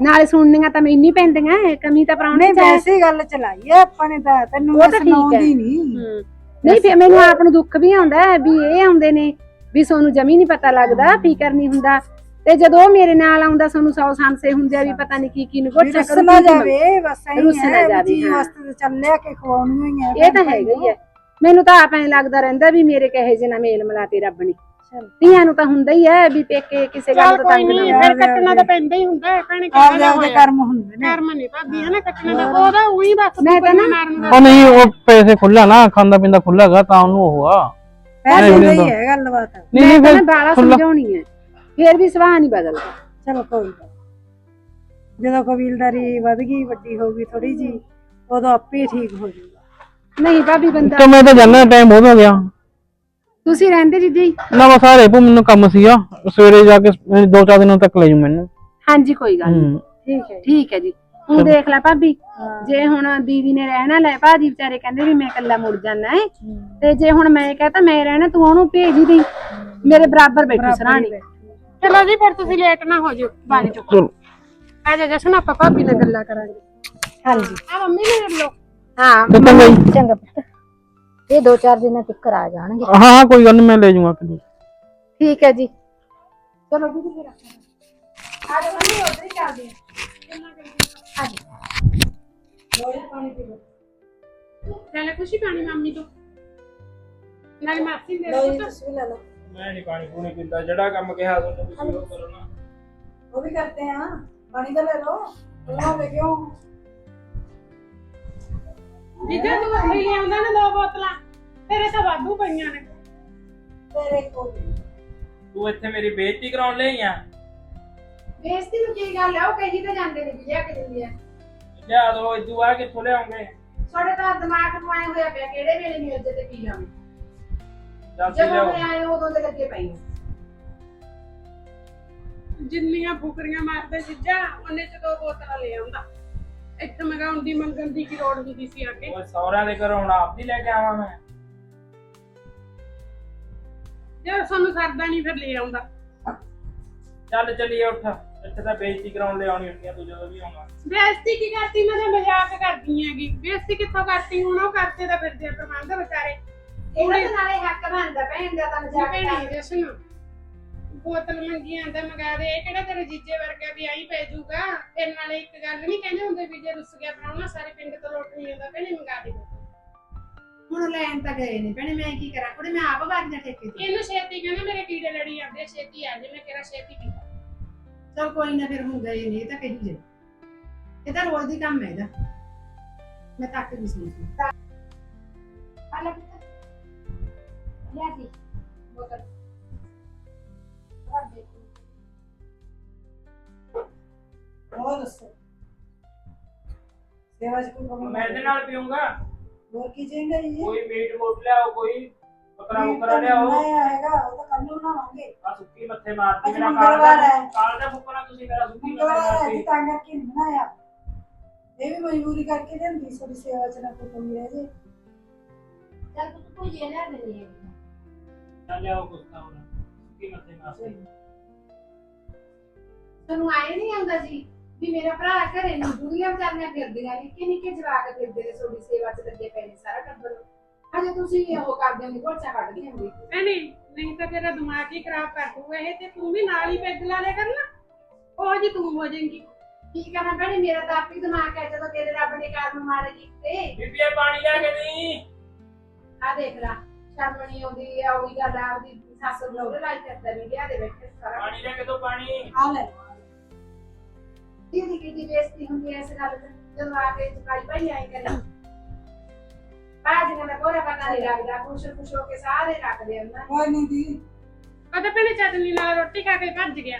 ਨਾਲੇ ਸੁਣਨੀਆਂ ਤਾਂ ਮੈਨੂੰ ਹੀ ਪੈਂਦੀਆਂ ਐ, ਕਮੀ ਤਾਂ ਪ੍ਰਾਹੁਣੇ ਨਹੀਂ ਵੈਸੇ ਗੱਲ ਚਲਾਈ ਆ ਆਪਾਂ ਨੇ ਤਾਂ ਤੈਨੂੰ ਉਹ ਮੈਂ ਤਾਂ ਠੀਕ ਹੈ। ਸੁਣਾਉਂਦੀ ਨਹੀਂ ਨਹੀਂ ਫਿਰ ਮੈਨੂੰ ਆਪ ਨੂੰ ਦੁੱਖ ਵੀ ਆਉਂਦਾ ਹੈ ਵੀ ਇਹ ਆਉਂਦੇ ਨੇ ਵੀ ਤੁਹਾਨੂੰ ਜਮੀ ਨਹੀਂ ਪਤਾ ਲੱਗਦਾ ਫਿਕਰ ਨਹੀਂ ਹੁੰਦਾ। ਤੇ ਜਦੋਂ ਉਹ ਮੇਰੇ ਨਾਲ ਆਉਂਦਾ ਸਾਨੂੰ ਸੌ ਸੰਸੇ ਹੁੰਦੇ ਆ ਵੀ ਪਤਾ ਨਹੀਂ ਕੀ ਕੀ ਨਗੋਚਾ ਰੁੱਸ ਨਾ ਜਾਵੇ ਬਸ ਐਂ ਰੁੱਸ ਨਾ ਜਾਵੇ, ਜੀ ਹਾਂ। ਵਾਸਤੇ ਤਾਂ ਚੱਲ ਲਿਆ ਕੇ ਖਵਾਉਣੀ ਹੀ ਹੈ ਇਹ ਤਾਂ ਹੈਗਾ ਹੀ ਹੈ। ਮੈਨੂੰ ਤਾਂ ਆਪ ਐਂ ਲੱਗਦਾ ਰਹਿੰਦਾ ਵੀ ਮੇਰੇ ਕਹੇ ਜੇ ਨਾ ਮੇਲ ਮਿਲਾਤੇ ਰੱਬ ਨੇ। ਧੀਆਂ ਨੂੰ ਤਾਂ ਹੁੰਦਾ ਹੀ ਹੈ ਵੀ ਪੇਕੇ ਕਿਸੇ ਗੱਲ ਚੱਲ ਤੋਂ ਕੋਈ ਤੰਗ ਨਾ ਨਹੀਂ ਹੋਣ। ਫਿਰ ਕੱਟਣਾ ਤਾਂ ਪੈਂਦਾ ਹੀ ਹੁੰਦਾ ਹੈ ਭੈਣੇ ਆਪਦੇ ਕਿਹੜਾ ਆਪਦੇ ਹੋਇਆ? ਕਰਮ ਹੁੰਦੇ ਨੇ। ਕਰਮ ਨਹੀਂ ਭਾਬੀ ਹੈ ਨਾ ਕੱਟਣਾ ਤਾਂ ਉਹਦਾ ਉਹੀ ਬਸ ਮੈਂ ਤਾਂ ਨਾ- ਮਾਰਨ ਦਾ ਉਹ ਨਹੀਂ ਉਹ ਪੈਸੇ ਖੁੱਲਾ ਨਾ ਖਾਂਦਾ ਪੀਂਦਾ ਖੁੱਲਾ ਹੈਗਾ ਤਾਂ ਉਹਨੂੰ ਉਹ ਆ। ਪੈਸੇ ਨਹੀਂ ਦਾ ਹੀ। ਹੈ ਗੱਲਬਾਤ। ਨਹੀਂ ਨਹੀਂ ਨਾ ਫਿਰ ਬਾਲਾ ਖੁੱਲਾ ਸਮਝਾਉਣੀ ਹੈ। ਫਿਰ ਵੀ ਸੁਭਾਅ ਨਹੀਂ ਬਦਲਦਾ। ਚਲੋ ਕੋਈ ਨਾ। ਜਦੋਂ ਕਬੀਲਦਾਰੀ ਵਧ ਗਈ ਵੱਡੀ ਹੋ ਗਈ ਥੋੜੀ ਜੀ ਉਦੋਂ ਆਪੇ ਠੀਕ ਹੋ ਜਾਊਗਾ। ਨਹੀਂ ਭਾਬੀ ਬੰਦਾ ਤੇ ਮੈਂ ਤਾਂ ਜਾਣਾ ਟਾਈਮ ਬਹੁਤ ਹੋ ਗਿਆ। ਤੁਸੀਂ ਰਹਿੰਦੇ ਜੀ ਜੀ? ਨਾ ਬਸ ਸਾਰੇ ਭੂ ਮੈਨੂੰ ਕੰਮ ਸੀਗਾ। ਸਵੇਰੇ ਜਾ ਕੇ ਦੋ ਚਾਰ ਦਿਨਾਂ ਤੱਕ ਲੈ ਜੂ ਮੈਨੂੰ। ਹਾਂਜੀ ਕੋਈ ਗੱਲ ਨਹੀਂ ਹੂੰ। ਠੀਕ ਹੈ ਠੀਕ ਹੈ ਜੀ। ਹੁਣ ਦੇਖ ਲੈ ਭਾਬੀ ਜੇ ਹੁਣ ਦੀਦੀ ਨੇ ਰਹਿਣਾ ਲੈ ਭਾਜੀ ਵਿਚਾਰੇ ਕਹਿੰਦੇ ਵੀ ਮੈਂ ਇਕੱਲਾ ਮੁੜ ਜਾਣਾ ਹੈ। ਤੇ ਜੇ ਹੁਣ ਮੈਂ ਕਹਤਾ ਮੈਂ ਰਹਿਣਾ ਤੂੰ ਉਹਨੂੰ ਭੇਜ ਹੀ ਦੇ। ਮੇਰੇ ਬਰਾਬਰ ਬੈਠੂ ਸਰਾਣੀ। ਚਲੋ ਜੀ ਫਿਰ ਤੁਸੀਂ ਲੇਟ ਨਾ ਹੋ ਜਿਓ ਬਾਗ ਚੋਂ ਚਲੋ। ਆ ਜਾ ਜਸ਼ਨ ਆਪਾਂ ਭਾਬੀ ਨਾਲ ਗੱਲਾਂ ਕਰਾਂਗੇ। ਹਾਂਜੀ। ਆ ਮੰਮੀ ਨੇ ਲਓ ਹਾਂ। ਤੇ ਚੰਗਾ। ਜੀ ਚੰਗਾ ਪੁੱਤ। ਇਹ ਦੋ ਚਾਰ ਦਿਨਾਂ ਤੱਕ ਆ ਜਾਣਗੇ। ਹਾਂ ਹਾਂ ਕੋਈ ਗੱਲ ਨਹੀਂ ਮੈਂ ਲੈ ਜਾਊਂਗਾ ਕਿਤੇ ਠੀਕ ਹੈ ਜੀ। ਚਲੋ ਦੀਦੀ ਫਿਰ ਆ ਜਾ ਮੰਮੀ ਉਧਰ ਹੀ ਚੱਲਦੇ ਆ ਨਾਲੇ ਖੁਸ਼ੀ ਪਾਣੀ ਮੰਮੀ ਤੋਂ। ਨਾਲੇ ਮਾਸੀ ਦੇ ਦੇ ਪੁੱਤ। ਮੈਂ ਨਹੀਂ ਪਾਣੀ ਪੂਣੀ ਪੀਂਦਾ ਜਿਹੜਾ ਕੰਮ ਕਿਹਾ ਤੁਹਾਨੂੰ ਤੁਸੀਂ ਉਹ ਕਰੋ ਨਾ। ਉਹ ਵੀ ਕਰਤੇ ਆ ਪਾਣੀ ਤਾਂ ਲੈ ਲਓ। ਉਹਨਾਂ ਲੈ ਕਿਉਂ ਜਿੱਦਾਂ ਤੂੰ ਉੱਥੇ ਹੀ ਆਉਂਦਾ ਨਾ ਦੋ ਬੋਤਲਾਂ ਤੇਰੇ ਤਾਂ ਵਾਧੂ ਪਈਆਂ ਨੇ। ਤੇਰੇ ਕੋਲ। ਤੂੰ ਇੱਥੇ ਮੇਰੀ ਬੇਇੱਜ਼ਤੀ ਕਰਾਉਣ ਲਈ ਆ? ਬੇਇੱਜ਼ਤੀ ਨੂੰ ਕੀ ਗੱਲ ਹੈ ਉਹ ਕਹੀ ਤਾਂ ਜਾਂਦੇ ਨੇ ਲਿਆ ਕੇ ਦਿੰਦੀ ਆ। ਲਿਆ ਦੋ ਇਦੂ ਆ ਕਿੱਥੋਂ ਲਿਆਉਂਗੇ? ਸਾਡੇ ਤਾਂ ਦਿਮਾਗ ਨੂੰ ਆਏ ਹੋਇਆ ਪਿਆ ਕਿਹੜੇ ਵੇਲੇ ਨਹੀਂ ਉੱਜੇ ਤੇ ਪੀ ਲਾਵੇਂ ਚੱਲ ਪੀ ਜਦੋਂ ਲਿਆਓ। ਮੈਂ ਆਏ ਉਦੋਂ ਦੇ ਲੱਗੇ ਪਈ ਜਿੰਨੀਆਂ ਫੁਕਰੀਆਂ ਮਾਰਦੇ ਜਿੱਜਾ ਉਹਨੇ ਚ ਦੋ ਬੋਤਲਾਂ ਲੈ ਆਉਂਦਾ। ਇੱਥੇ ਮਗਾਉਣ ਦੀ ਮੰਗਣ ਦੀ ਕੀ ਲੋੜ ਹੁੰਦੀ ਸੀ ਆ ਕੇ। ਉਹ ਸਹੁਰਿਆਂ ਦੇ ਘਰੋਂ ਹੁਣ ਆਪਦੀ ਲੈ ਕੇ ਆਵਾਂ ਮੈਂ। ਜੇ ਸਾਨੂੰ ਸਰਦਾ ਨਹੀਂ ਫਿਰ ਲੈ ਆਉਂਦਾ। ਚੱਲ ਚੱਲੀਏ ਉੱਠ। ਇੱਥੇ ਤਾਂ ਬੇਇੱਜ਼ਤੀ ਕਰਾਉਣ ਲਈ ਆਉਣੀ ਹੁੰਦੀ ਆ ਤੂੰ ਜਦੋਂ ਵੀ ਆਉਣਾ। ਬੇਇੱਜ਼ਤੀ ਕੀ ਕਰਤੀ? ਮੈਂ ਤਾਂ ਮਜ਼ਾਕ ਕਰਦੀ ਹੈਗੀ। ਬੇਇੱਜ਼ਤੀ ਕਿੱਥੋਂ ਕਰਤੀ? ਹੁਣ ਉਹ ਕਰਤੇ ਦਾ ਫਿਰਦੇ ਆ ਪ੍ਰਬੰਧ ਵਿਚਾਰੇ। ਇਹਨਾਂ ਦੇ ਨਾਲੇ ਹੱਕ ਬਣਦਾ ਭੈਣ ਦਾ ਤਾਂ ਮਜ਼ਾਕ ਭੈਣੀ ਦੇ ਸੁਣ ਬੋਤਲ ਮੰਗੀ ਆਂਦਾ ਮੰਗਾ ਦੇ ਇਹ ਕਿਹੜਾ ਤੇਰੇ ਜੀਜੇ ਵਰਗਾ ਵੀ ਆਈ ਪੈ ਜਾਊਗਾ। ਤੇਰੇ ਨਾਲ ਇੱਕ ਗੱਲ ਨਹੀਂ ਕਹਿੰਦੇ ਹੁੰਦੇ ਵੀ ਜੇ ਰੁੱਸ ਗਿਆ ਪ੍ਰਾਹੁਣਾ ਸਾਰੇ ਪਿੰਡ ਤੋਂ ਲੁੱਟ ਨਹੀਂ ਆਉਂਦਾ ਭੈਣੇ ਮੰਗਾ ਦੇ ਹੁਣ ਲੈਣ ਤਾਂ ਗਏ ਨੇ ਭੈਣੇ ਮੈਂ ਕੀ ਕਰਾਂ? ਕੁੜੇ ਮੈਂ ਆਪ ਵਾਰੀਆਂ ਠੇਕੇ ਤੇ। ਇਹਨੂੰ ਛੇਤੀ ਕਹਿੰਦਾ ਮੇਰੇ ਕੀੜੇ ਲੜੀ ਜਾਂਦੇ ਆ, ਛੇਤੀ ਆ ਜੇ ਮੈਂ ਕਿਹੜਾ ਛੇਤੀ ਪੀਂਦਾ ਚਲ ਕੋਈ ਨਾ ਫਿਰ ਹੁਣ ਗਏ ਨੇ ਇਹ ਤਾਂ ਕਹੀ ਜੇ ਇਹ ਤਾਂ ਰੋਜ਼ ਦੀ ਕੰਮ ਹੈ ਇਹਦਾ। ਮੈਂ ਤੱਕ ਨਹੀਂ ਸੁਣਦੀ ਆ ਲੈ ਪੁੱਤ। ਲਿਆ ਦੀ ਬੋਤਲ। ਹੋਰ ਦੱਸੋ? ਸੇਵਾ ਚ ਕੋਈ ਕਮੀ ਮੈਂ ਇਹਦੇ ਨਾਲ ਪੀਊਂਗਾ। ਹੋਰ ਕੀ ਚਾਹੀਦਾ ਜੀ? ਕੋਈ ਮੀਟ ਮੋਟ ਲਿਆਓ ਕੋਈ ਬੱਕਰਾ ਬੁਕਰਾ ਲਿਆਓ। ਬਣਾਇਆ ਹੈਗਾ ਉਹ ਤਾਂ ਕੱਲ ਨੂੰ ਬਣਾਵਾਂਗੇ। ਆ ਸੁੱਕੀ ਮੱਥੇ ਮਾਰਤੀ ਅੱਜ ਮੇਰਾ ਮੰਗਲਵਾਰ ਕਾਲ ਹੈ। ਦਾ ਕਾਲ ਦਾ ਫੁੱਕਣਾ ਤੁਸੀਂ ਮੇਰਾ ਸੁੱਕੀ ਮੱਥੇ ਮੰਗਲਵਾਰ ਹੈ ਮਾਰਤੀ। ਜੀ ਤਾਂ ਕਰਕੇ ਨਹੀਂ ਬਣਾਇਆ। ਇਹ ਵੀ ਮਜਬੂਰੀ ਕਰਕੇ ਲਿਆਂਦੀ ਤੁਹਾਡੀ ਸੇਵਾ ਚ ਨਾ ਕੋਈ ਕਮੀ ਰਹਿ ਜੇ। ਚੱਲ ਤੂੰ ਜੇ ਲਿਆ ਦੇ ਲਈ ਚੱਲ ਲਿਆਓ ਕੁਛ ਤਾਂ ਹੁਣ ਸੁੱਕੀ ਮੱਥੇ ਮਾਰਤੀ। ਤੁਹਾਨੂੰ ਆਏ ਨਹੀਂ ਆਉਂਦਾ ਜੀ। ਵੀ ਮੇਰਾ ਭਰਾ ਘਰੇ ਨੂੰ ਦੁਨੀਆ ਵਿਚਾਰੀਆਂ ਫਿਰਦੀਆਂ ਨਿੱਕੇ ਨਿੱਕੇ ਜਵਾਕ ਫਿਰਦੇ ਨੇ ਤੁਹਾਡੀ ਸੇਵਾ 'ਚ ਲੱਗੇ ਪਏ ਨੇ ਸਾਰਾ ਟੱਬਰ। ਹਜੇ ਤੁਸੀਂ ਉਹ ਕਰਦੇ ਹੋ ਗੋਚਾ ਕੱਢਦੀਆਂ ਹੁੰਦੀ ਨਹੀਂ ਨਹੀਂ ਤਾਂ ਤੇਰਾ ਦਿਮਾਗ ਹੀ ਖਰਾਬ ਕਰ ਦੂਗਾ ਇਹ ਤੇ ਤੂੰ ਵੀ ਨਾਲ ਹੀ ਪੈਗ ਲਾ ਲਿਆ ਕਰਨਾ। ਉਹ ਜੀ ਤੂੰ ਹੋ ਜਾਏਂਗੀ। ਕੀ ਕਰਾਂ ਭੈਣੇ ਮੇਰਾ ਤਾਂ ਆਪੀ ਦਿਮਾਗ ਹੈ ਜਦੋਂ ਤੇਰੇ ਰੱਬ ਨੇ ਕਰਮ ਮਾਰੇ ਕੀਤੇ ਬੀਬੀਏ ਪਾਣੀ ਲਿਆ ਕੇ ਦੇ ਆ ਦੇਖ ਲੈ ਸ਼ਰਮ ਨਹੀਂ ਆਉਂਦੀ ਆ ਉਹੀ ਗੱਲ ਆ ਉਹਦੀ ਸੱਸ ਨੂੰ ਲਾਈ ਕਰਦਾ ਵੀ ਦੇ ਬੈਠੇ ਸਾਰਾ। ਪਾਣੀ ਲਿਆ ਕੇ ਦੋ ਪਾਣੀ। ਆ ਲੈ। ਦੀਦੀ ਕਿੱਡੀ ਬੇਇੱਜ਼ਤੀ ਹੁੰਦੀ ਐ ਇਸ ਗੱਲ ਤੇ? ਜਦੋਂ ਆ ਕੇ ਚੁਕਾਈ ਭਾਈ ਆਈ ਕਰੀ ਬਾਜੀਆਂ ਦਾ ਕੋਰਾ ਪਤਾ ਨਹੀਂ ਲੱਗਦਾ ਖੁਸ਼ ਖੁਸ਼ ਹੋ ਕੇ ਸਾਰੇ ਰੱਖਦੇ ਆ ਉਹਨਾਂ ਕੋਈ ਨਹੀਂ ਦੀ ਉਹ ਤਾਂ ਭੈਣੇ ਚਟਨੀ ਨਾਲ ਰੋਟੀ ਖਾ ਕੇ ਭੱਜ ਗਿਆ।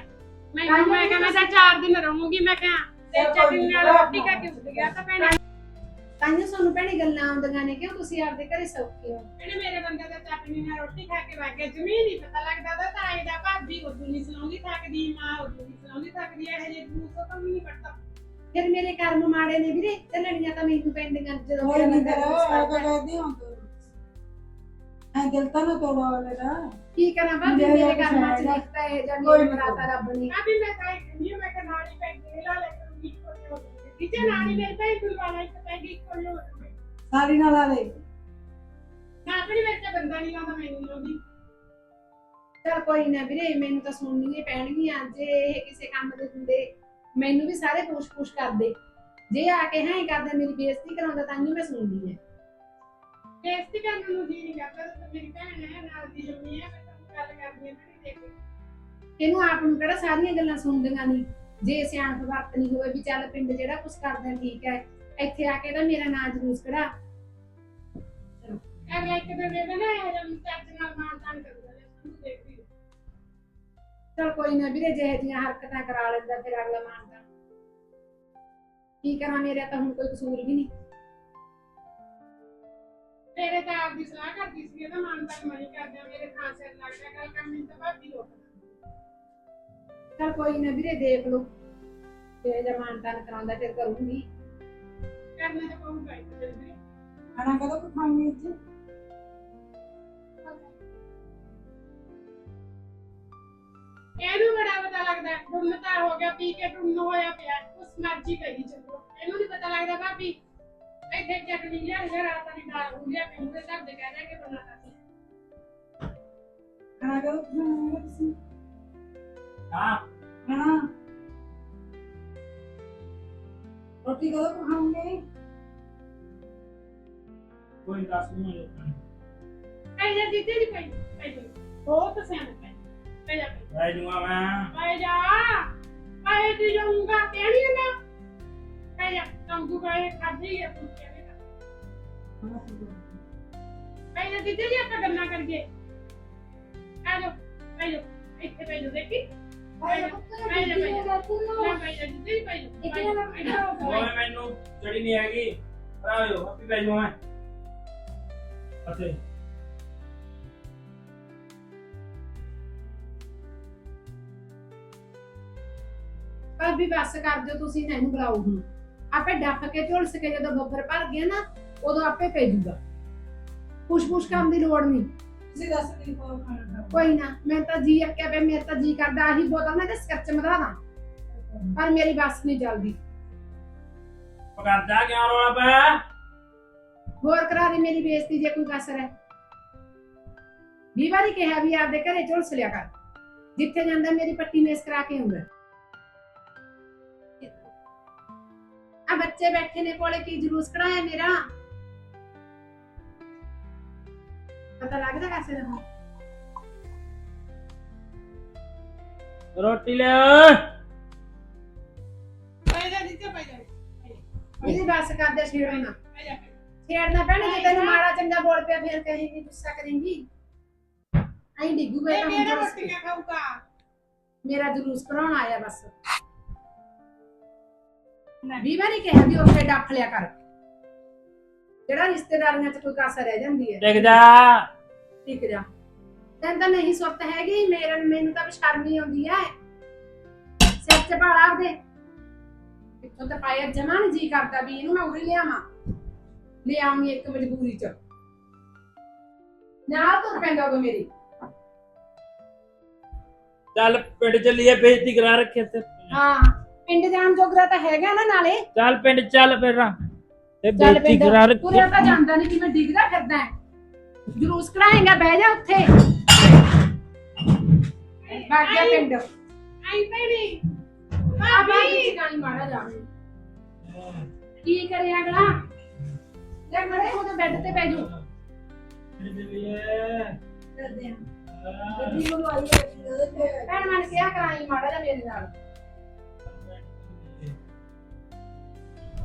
ਮੈਂ ਮੈਂ ਕਿਹਾ ਮੈਂ ਤਾਂ ਚਾਰ ਦਿਨ ਰਹੂੰਗੀ ਮੈਂ ਕਿਹਾ ਤੇ ਚਟਨੀ ਨਾਲ ਰੋਟੀ ਖਾ ਕੇ ਉੱਠ ਗਿਆ ਤਾਂ ਭੈਣੇ। ਤਾਂਹੀਓ ਸਾਨੂੰ ਭੈਣੇ ਗੱਲਾਂ ਆਉਂਦੀਆਂ ਨੇ ਕਿਉਂ ਤੁਸੀਂ ਆਪਦੇ ਘਰੇ ਸੌਖੇ ਹੋ? ਭੈਣੇ ਮੇਰੇ ਬੰਦੇ ਦਾ ਚਟਨੀ ਨਾਲ ਰੋਟੀ ਖਾ ਕੇ ਵਗ ਜ਼ਮੀਨ ਨਹੀਂ ਪਤਾ ਲੱਗਦਾ ਤਾਂ ਤਾਏ ਦਾ ਭਾਬੀ ਉਦੋਂ ਨਹੀਂ ਸੁਣਾਉਂਦੀ ਥੱਕਦੀ ਮਾਂ ਉਦੋਂ ਨਹੀਂ ਸੁਣਾਉਂਦੀ ਥੱਕਦੀ ਇਹ ਜੇ ਦੂਸਰਾ ਤਾਂ ਵੀ ਨਹੀਂ ਪੜਦਾ ਫਿਰ ਮੇਰੇ ਕਰਮ ਮਾੜੇ ਨੇ ਵੀਰੇ ਚੱਲਣੀਆਂ ਤਾਂ ਮੈਨੂੰ ਪੈਂਦੀਆਂ ਜਦੋਂ ਕੋਈ ਮੇਰਾ ਨਹੀਂ ਬੰਦਾ ਕਰੋ ਕੁਛ ਇਹ ਕਰਦਾ। ਤਾਂ ਕਹਦੀ ਹਾਂ ਹਾਂ ਦਿਲ ਤਾਂ ਨਾ ਤੋੜੋ ਵਾਲੇ ਦਾ। ਕੀ ਕਰਾਂ ਭਾਬੀ ਮੇਰੇ ਮੇਰੇ ਕਰਮਾਂ ਚ। ਲਿਖਤਾ ਹੈ ਜਾਂ ਕੋਈ ਮੇਰੇ ਨੀ ਬਰਾਤਾ ਰੱਬ ਨੇ। ਅਭੀ ਮੈਂ ਕਾਇ ਨਹੀਂ ਮੈਂ ਕਿ ਨਾਲੀ ਪੈਗ ਲਾ ਲੈ ਕਰੂੰਗੀ ਕਿਤੇ ਨਾਲੀ ਮੇਰੇ ਪੈ ਗੁਲਵਾਲਾ ਇੱਕ ਪੈਗ ਇੱਕ ਕੋਲ ਹੋ ਜਾਵੇ ਸਾਰੀ ਨਾਲ ਆ ਲੈ ਨਾ ਆਪਣੀ ਵਿੱਚ ਤਾਂ ਬੰਦਾ ਨਹੀਂ ਲਾਉਂਦਾ ਮੈਨੂੰ ਲਾਉਂਦੀ। ਚਲ ਕੋਈ ਨਾ ਵੀਰੇ ਮੈਨੂੰ ਤਾਂ ਸੁਣਨੀਆਂ ਪੈਣਗੀਆਂ। ਜੇ ਇਹ ਕਿਸੇ ਕੰਮ ਦੇ ਹੁੰਦੇ ਮੈਨੂੰ ਵੀ ਸਾਰੇ ਪੁੱਛ-ਪੁੱਛ ਕਰਦੇ। ਜੇ ਆ ਕੇ ਹਾਂ ਕਰਦੇ ਮੇਰੀ ਬੇਇੱਜ਼ਤੀ ਕਰਾਉਂਦਾ ਤਾਂ ਨਹੀਂ ਮੈਂ ਸੁਣਦੀ ਐ ਬੇਇੱਜ਼ਤੀ ਕਰਨ ਨੂੰ ਜੀ ਨਹੀਂ ਕਰਦਾ ਤੇ ਮੇਰੀ ਭੈਣ ਹੈ ਨਾਲ ਦੀ ਜੰਮੀ ਹੈ ਮੈਂ ਤੁਹਾਨੂੰ ਗੱਲ ਕਰਦੀ ਹਾਂ ਨਹੀਂ ਦੇਖ ਇਹਨੂੰ ਆਪ ਨੂੰ ਕਿਹੜਾ ਸਾਰੀਆਂ ਗੱਲਾਂ ਸੁਣਦੀਆਂ ਨਹੀਂ ਜੇ ਸਿਆਣਪ ਵਰਤਨੀ ਹੋਵੇ ਵੀ ਚੱਲ ਪਿੰਡ ਜਿਹੜਾ ਕੁਝ ਕਰਦਾ ਠੀਕ ਹੈ ਇੱਥੇ ਆ ਕੇ ਤਾਂ ਮੇਰਾ ਨਾਂ ਜਲੂਸ ਕਢਾ। ਅਗਲਾ ਇੱਕ ਦਿਨ ਇਹ ਨਾ ਇਹ ਜਦ ਚੱਜ ਨਾਲ ਮਾਨ ਤਾਨ ਕਰਦਾ ਨੇ ਤੁਹਾਨੂੰ ਦੇਖਦੀ ਹਾਂ। ਚਲ ਕੋਈ ਨਾ ਵੀਰੇ ਜਿਹੇ ਜੀਆਂ ਹਰਕਤਾਂ ਕਰਾ ਲੈਂਦਾ ਫਿਰ ਅਗਲਾ ਮੰਨਦਾ ਕੀ ਕਰਾਂ ਮੇਰਾ ਤਾਂ ਹੁਣ ਕੋਈ ਕਸੂਰ ਵੀ ਨਹੀਂ। ਮੇਰੇ ਤਾਂ ਆਪਦੀ ਸਲਾਹ ਕਰਦੀ ਸੀ ਇਹਦਾ ਮਾਨ ਤਾਨ ਮਣੀ ਕਰਦਿਆਂ ਮੇਰੇ ਸਿਰ ਲੱਗਦਾ ਗੱਲ ਕੰਮ ਨਹੀਂ ਤਾਂ ਭਾਬੀ ਰੋਕਦਾ। ਚਲ ਕੋਈ ਨਾ ਵੀਰੇ ਦੇਖ ਲਓ। ਤੇ ਜਮਾਨ ਤਨ ਕਰਾਉਂਦਾ ਫਿਰ ਕਰੂੰਗੀ। ਕਰਨਾ ਤਾਂ ਪਊਗਾ ਹੀ ਫਿਰ। ਖਾਣਾ ਕਦੋਂ ਖਾਵਾਂਗੇ ਇੱਥੇ? ਇਹਨੂੰ ਬੜਾ ਪਤਾ ਲੱਗਦਾ ਟੁੰਨ ਤਾਂ ਹੋ ਗਿਆ ਪੀ ਕੇ ਟੁੰਨ ਹੋਇਆ ਪਿਆ ਉਸ ਮਰਜ਼ੀ ਕਰੀ ਚੱਲੋ। ਇਹਨੂੰ ਨਹੀਂ ਪਤਾ ਲੱਗਦਾ ਭਾਬੀ ਇੱਥੇ ਚਟਨੀ ਲਿਆ ਲਿਆ ਰਾਤ ਦੀ ਦਾਲ ਲਿਆ ਕੇ ਉਹਦੇ ਘਰ ਦੇ ਕਹਿ ਕੇ ਬਣਾਤਾ ਸੀ ਖਾਣਾ ਕਦੋਂ ਖਾਵਾਂਗੇ ਤੁਸੀਂ? ਹਾਂ। ਖਾਣਾ ਰੋਟੀ ਕਦੋਂ ਖਾਵਾਂਗੇ ਕੋਈ ਦੱਸ ਨਹੀਂ ਪੈ ਜਾ ਦਿੱਤੇ ਨਹੀਂ ਪਈ ਪੈ ਜਾ। ਬਹੁਤ ਸਿਆਣਾ ਪੈ ਪੈ ਜਾ ਰਹਿ ਜੂਗਾ ਮੈਂ। ਪੈ ਜਾ ਪੈ ਤੇ ਜਾਊਂਗਾ ਕਹਿਣੀ ਨਾ ਪੈ ਜਾ ਤੰਗੂ ਪੈ ਖਾਦੀ ਹੈ ਤੂੰ ਕਹਿਣੇ ਪੈ ਜਾ ਦਿੱਤੇ ਜੀ ਆਪਾਂ ਗੱਲਾਂ ਕਰਕੇ। ਆ ਜਾ ਪੈ ਜਾ ਇੱਥੇ ਪੈ ਜਾ ਦੇਖੀ। ਪੈ ਓਏ ਮੈਨੂੰ ਚੜੀ ਨਹੀਂ ਹੈਗੀ ਭਰਾ ਜੋ ਪੈ ਜੂਗਾ ਮੈਂ ਅਤੇ ਭਾਬੀ, ਬੱਸ ਕਰ ਦਿਓ ਤੁਸੀਂ ਨਾ ਇਹਨੂੰ ਬੁਲਾਓ ਹੁਣ। ਆਪੇ ਡੱਫ ਕੇ, ਝੁਲਸ ਕੇ ਜਦੋਂ ਬੱਬਰ ਭਰ ਗਿਆ ਨਾ, ਉਦੋਂ ਆਪੇ ਭੇਜੂਗਾ। ਪੁੱਛ ਪੁੱਛ ਕਰਨ ਦੀ ਲੋੜ ਨਹੀਂ। ਤੁਸੀਂ ਦੱਸ ਕੀ ਕਦੋਂ ਖਾਣਾ ਕੋਈ ਨਾ ਮੈਂ ਤਾਂ ਜੀ ਅੱਕਿਆ ਪਿਆ ਮੇਰਾ ਤਾਂ ਜੀ ਕਰਦਾ ਆਹੀ ਬੋਤਲ ਨਾ ਤੇ ਸਕੱਚ ਮਧਾ ਦਾਂ। ਪਰ ਮੇਰੀ ਬੱਸ ਨਹੀਂ ਚੱਲਦੀ। ਪਕੜਦਾ ਕਿਉਂ ਰੋਲਾ ਪਿਆ ਹੋਰ ਕਰਾ ਦੇ ਮੇਰੀ ਬੇਇੱਜ਼ਤੀ ਜੇ ਕੋਈ ਕਸਰ ਹੈ। ਵੀਹ ਵਾਰੀ ਕਿਹਾ ਵੀ ਆਪਦੇ ਘਰੇ ਝੁਲਸ ਲਿਆ ਕਰ। ਜਿੱਥੇ ਜਾਂਦਾ ਮੇਰੀ ਪੱਟੀ ਮੇਸ ਕਰਾ ਕੇ ਆਉਂਦਾ। ਆ ਬੱਚੇ ਬੈਠੇ ਨੇ ਕੋਲੇ ਕੀ ਜਲੂਸ ਕਢਾਇਆ ਮੇਰਾ? ਪਤਾ ਲੱਗਦਾ ਕਸਰ ਹੈ ਰੋਟੀ ਲੈ ਪੈ ਜਾ ਦਿੱਤੇ ਪੈ ਜਾ। ਇਹਦੀ ਬੱਸ ਕਰਦੇ ਛੇੜਨਾ ਪੈ ਜਾ ਛੇੜਨਾ ਪੈਣਾ ਜੇ ਤੈਨੂੰ ਮਾੜਾ ਚੰਗਾ ਬੋਲ ਪਿਆ ਫਿਰ ਕਹੇਗੀ ਗੁੱਸਾ ਕਰੇਂਗੀ। ਐਂ ਡਿੱਗੂਗਾ ਇਹ ਤਾਂ ਮੇਰਾ ਰੋਟੀ ਜਲੂਸ। ਖਾਊਗਾ। ਮੇਰਾ ਜਲੂਸ ਕਰਾਉਣ ਆਇਆ ਬਸ। ਵੀਹ ਵਾਰੀ ਕਿਹਾ ਵੀ ਉੱਥੇ ਡੱਫ ਲਿਆ ਕਰ। ਜਿਹੜਾ ਰਿਸ਼ਤੇਦਾਰੀਆਂ ਚ ਕੋਈ ਕਾਸਾ ਰਹਿ ਜਾਂਦੀ ਹੈ। ਟਿਕ ਜਾ। ਟਿਕ ਜਾ। ਤੈਨੂੰ ਤਾਂ ਨਹੀਂ ਸੁਰਤ ਹੈਗੀ ਮੇਰੇ ਮੈਨੂੰ ਤਾਂ ਸ਼ਰਮ ਹੀ ਆਉਂਦੀ ਹੈ। ਸਿਰ ਤੇ ਭਾਲਾ ਆਪਦੇ। ਇੱਥੋਂ ਤਾਂ ਪਾਇਆ ਜਮਾਨ ਜੀ ਕਰਦਾ ਵੀ ਇਹਨੂੰ ਮੈਂ ਉਰੇ ਲਿਆਵਾਂ। ਲੈ ਆਉਂਗੀ ਇੱਕ ਮਜਬੂਰੀ ਚ। ਨਾਲ ਤੁਰ ਪੈਂਦਾ ਉਹ ਮੇਰੀ। ਚੱਲ ਪਿੰਡ ਚੱਲੀਏ ਬੇਇੱਜ਼ਤੀ ਕਰਾ ਰੱਖੇ ਤੇ। ਹਾਂ ਪਿੰਡ ਜਾਣ ਜੋਗਰਾ ਤਾਂ ਹੈਗਾ ਨਾ ਨਾਲੇ। ਚੱਲ ਪਿੰਡ ਚੱਲ ਫਿਰ ਤੇ ਚੱਲ ਬੇਇੱਜ਼ਤੀ ਪਿੰਡ ਕਰਾ ਰੱਖੀ ਤੁਰਿਆ ਤਾਂ ਜਾਂਦਾ ਨਹੀਂ ਕਿਵੇਂ ਡਿੱਗਦਾ ਫਿਰਦਾ ਹੈ। ਜਲੂਸ ਕਢਾਏਗਾ ਬਹਿ ਜਾ ਉੱਥੇ। ਬਾਗ ਗਿਆ ਪਿੰਡ। ਆਈ ਪੈਣੀ ਆ ਵਿੱਚ ਗਾਣੀ ਮਾਰਾ ਜਾ ਕੀ ਕਰੇ ਅਗਲਾ? ਲੈ ਮੜੇ ਉਹਦੇ ਬੈੱਡ ਤੇ ਪੈ ਜੂ ਗੱਡੀ ਮੰਗਵਾਈ ਹੈ। ਉਹਦੇ ਤੇ ਭੈਣ ਮਨ ਕਿਹਾ ਕਰਾਈ ਮਾੜਾ ਜਾ ਮੇਰੇ ਨਾਲ।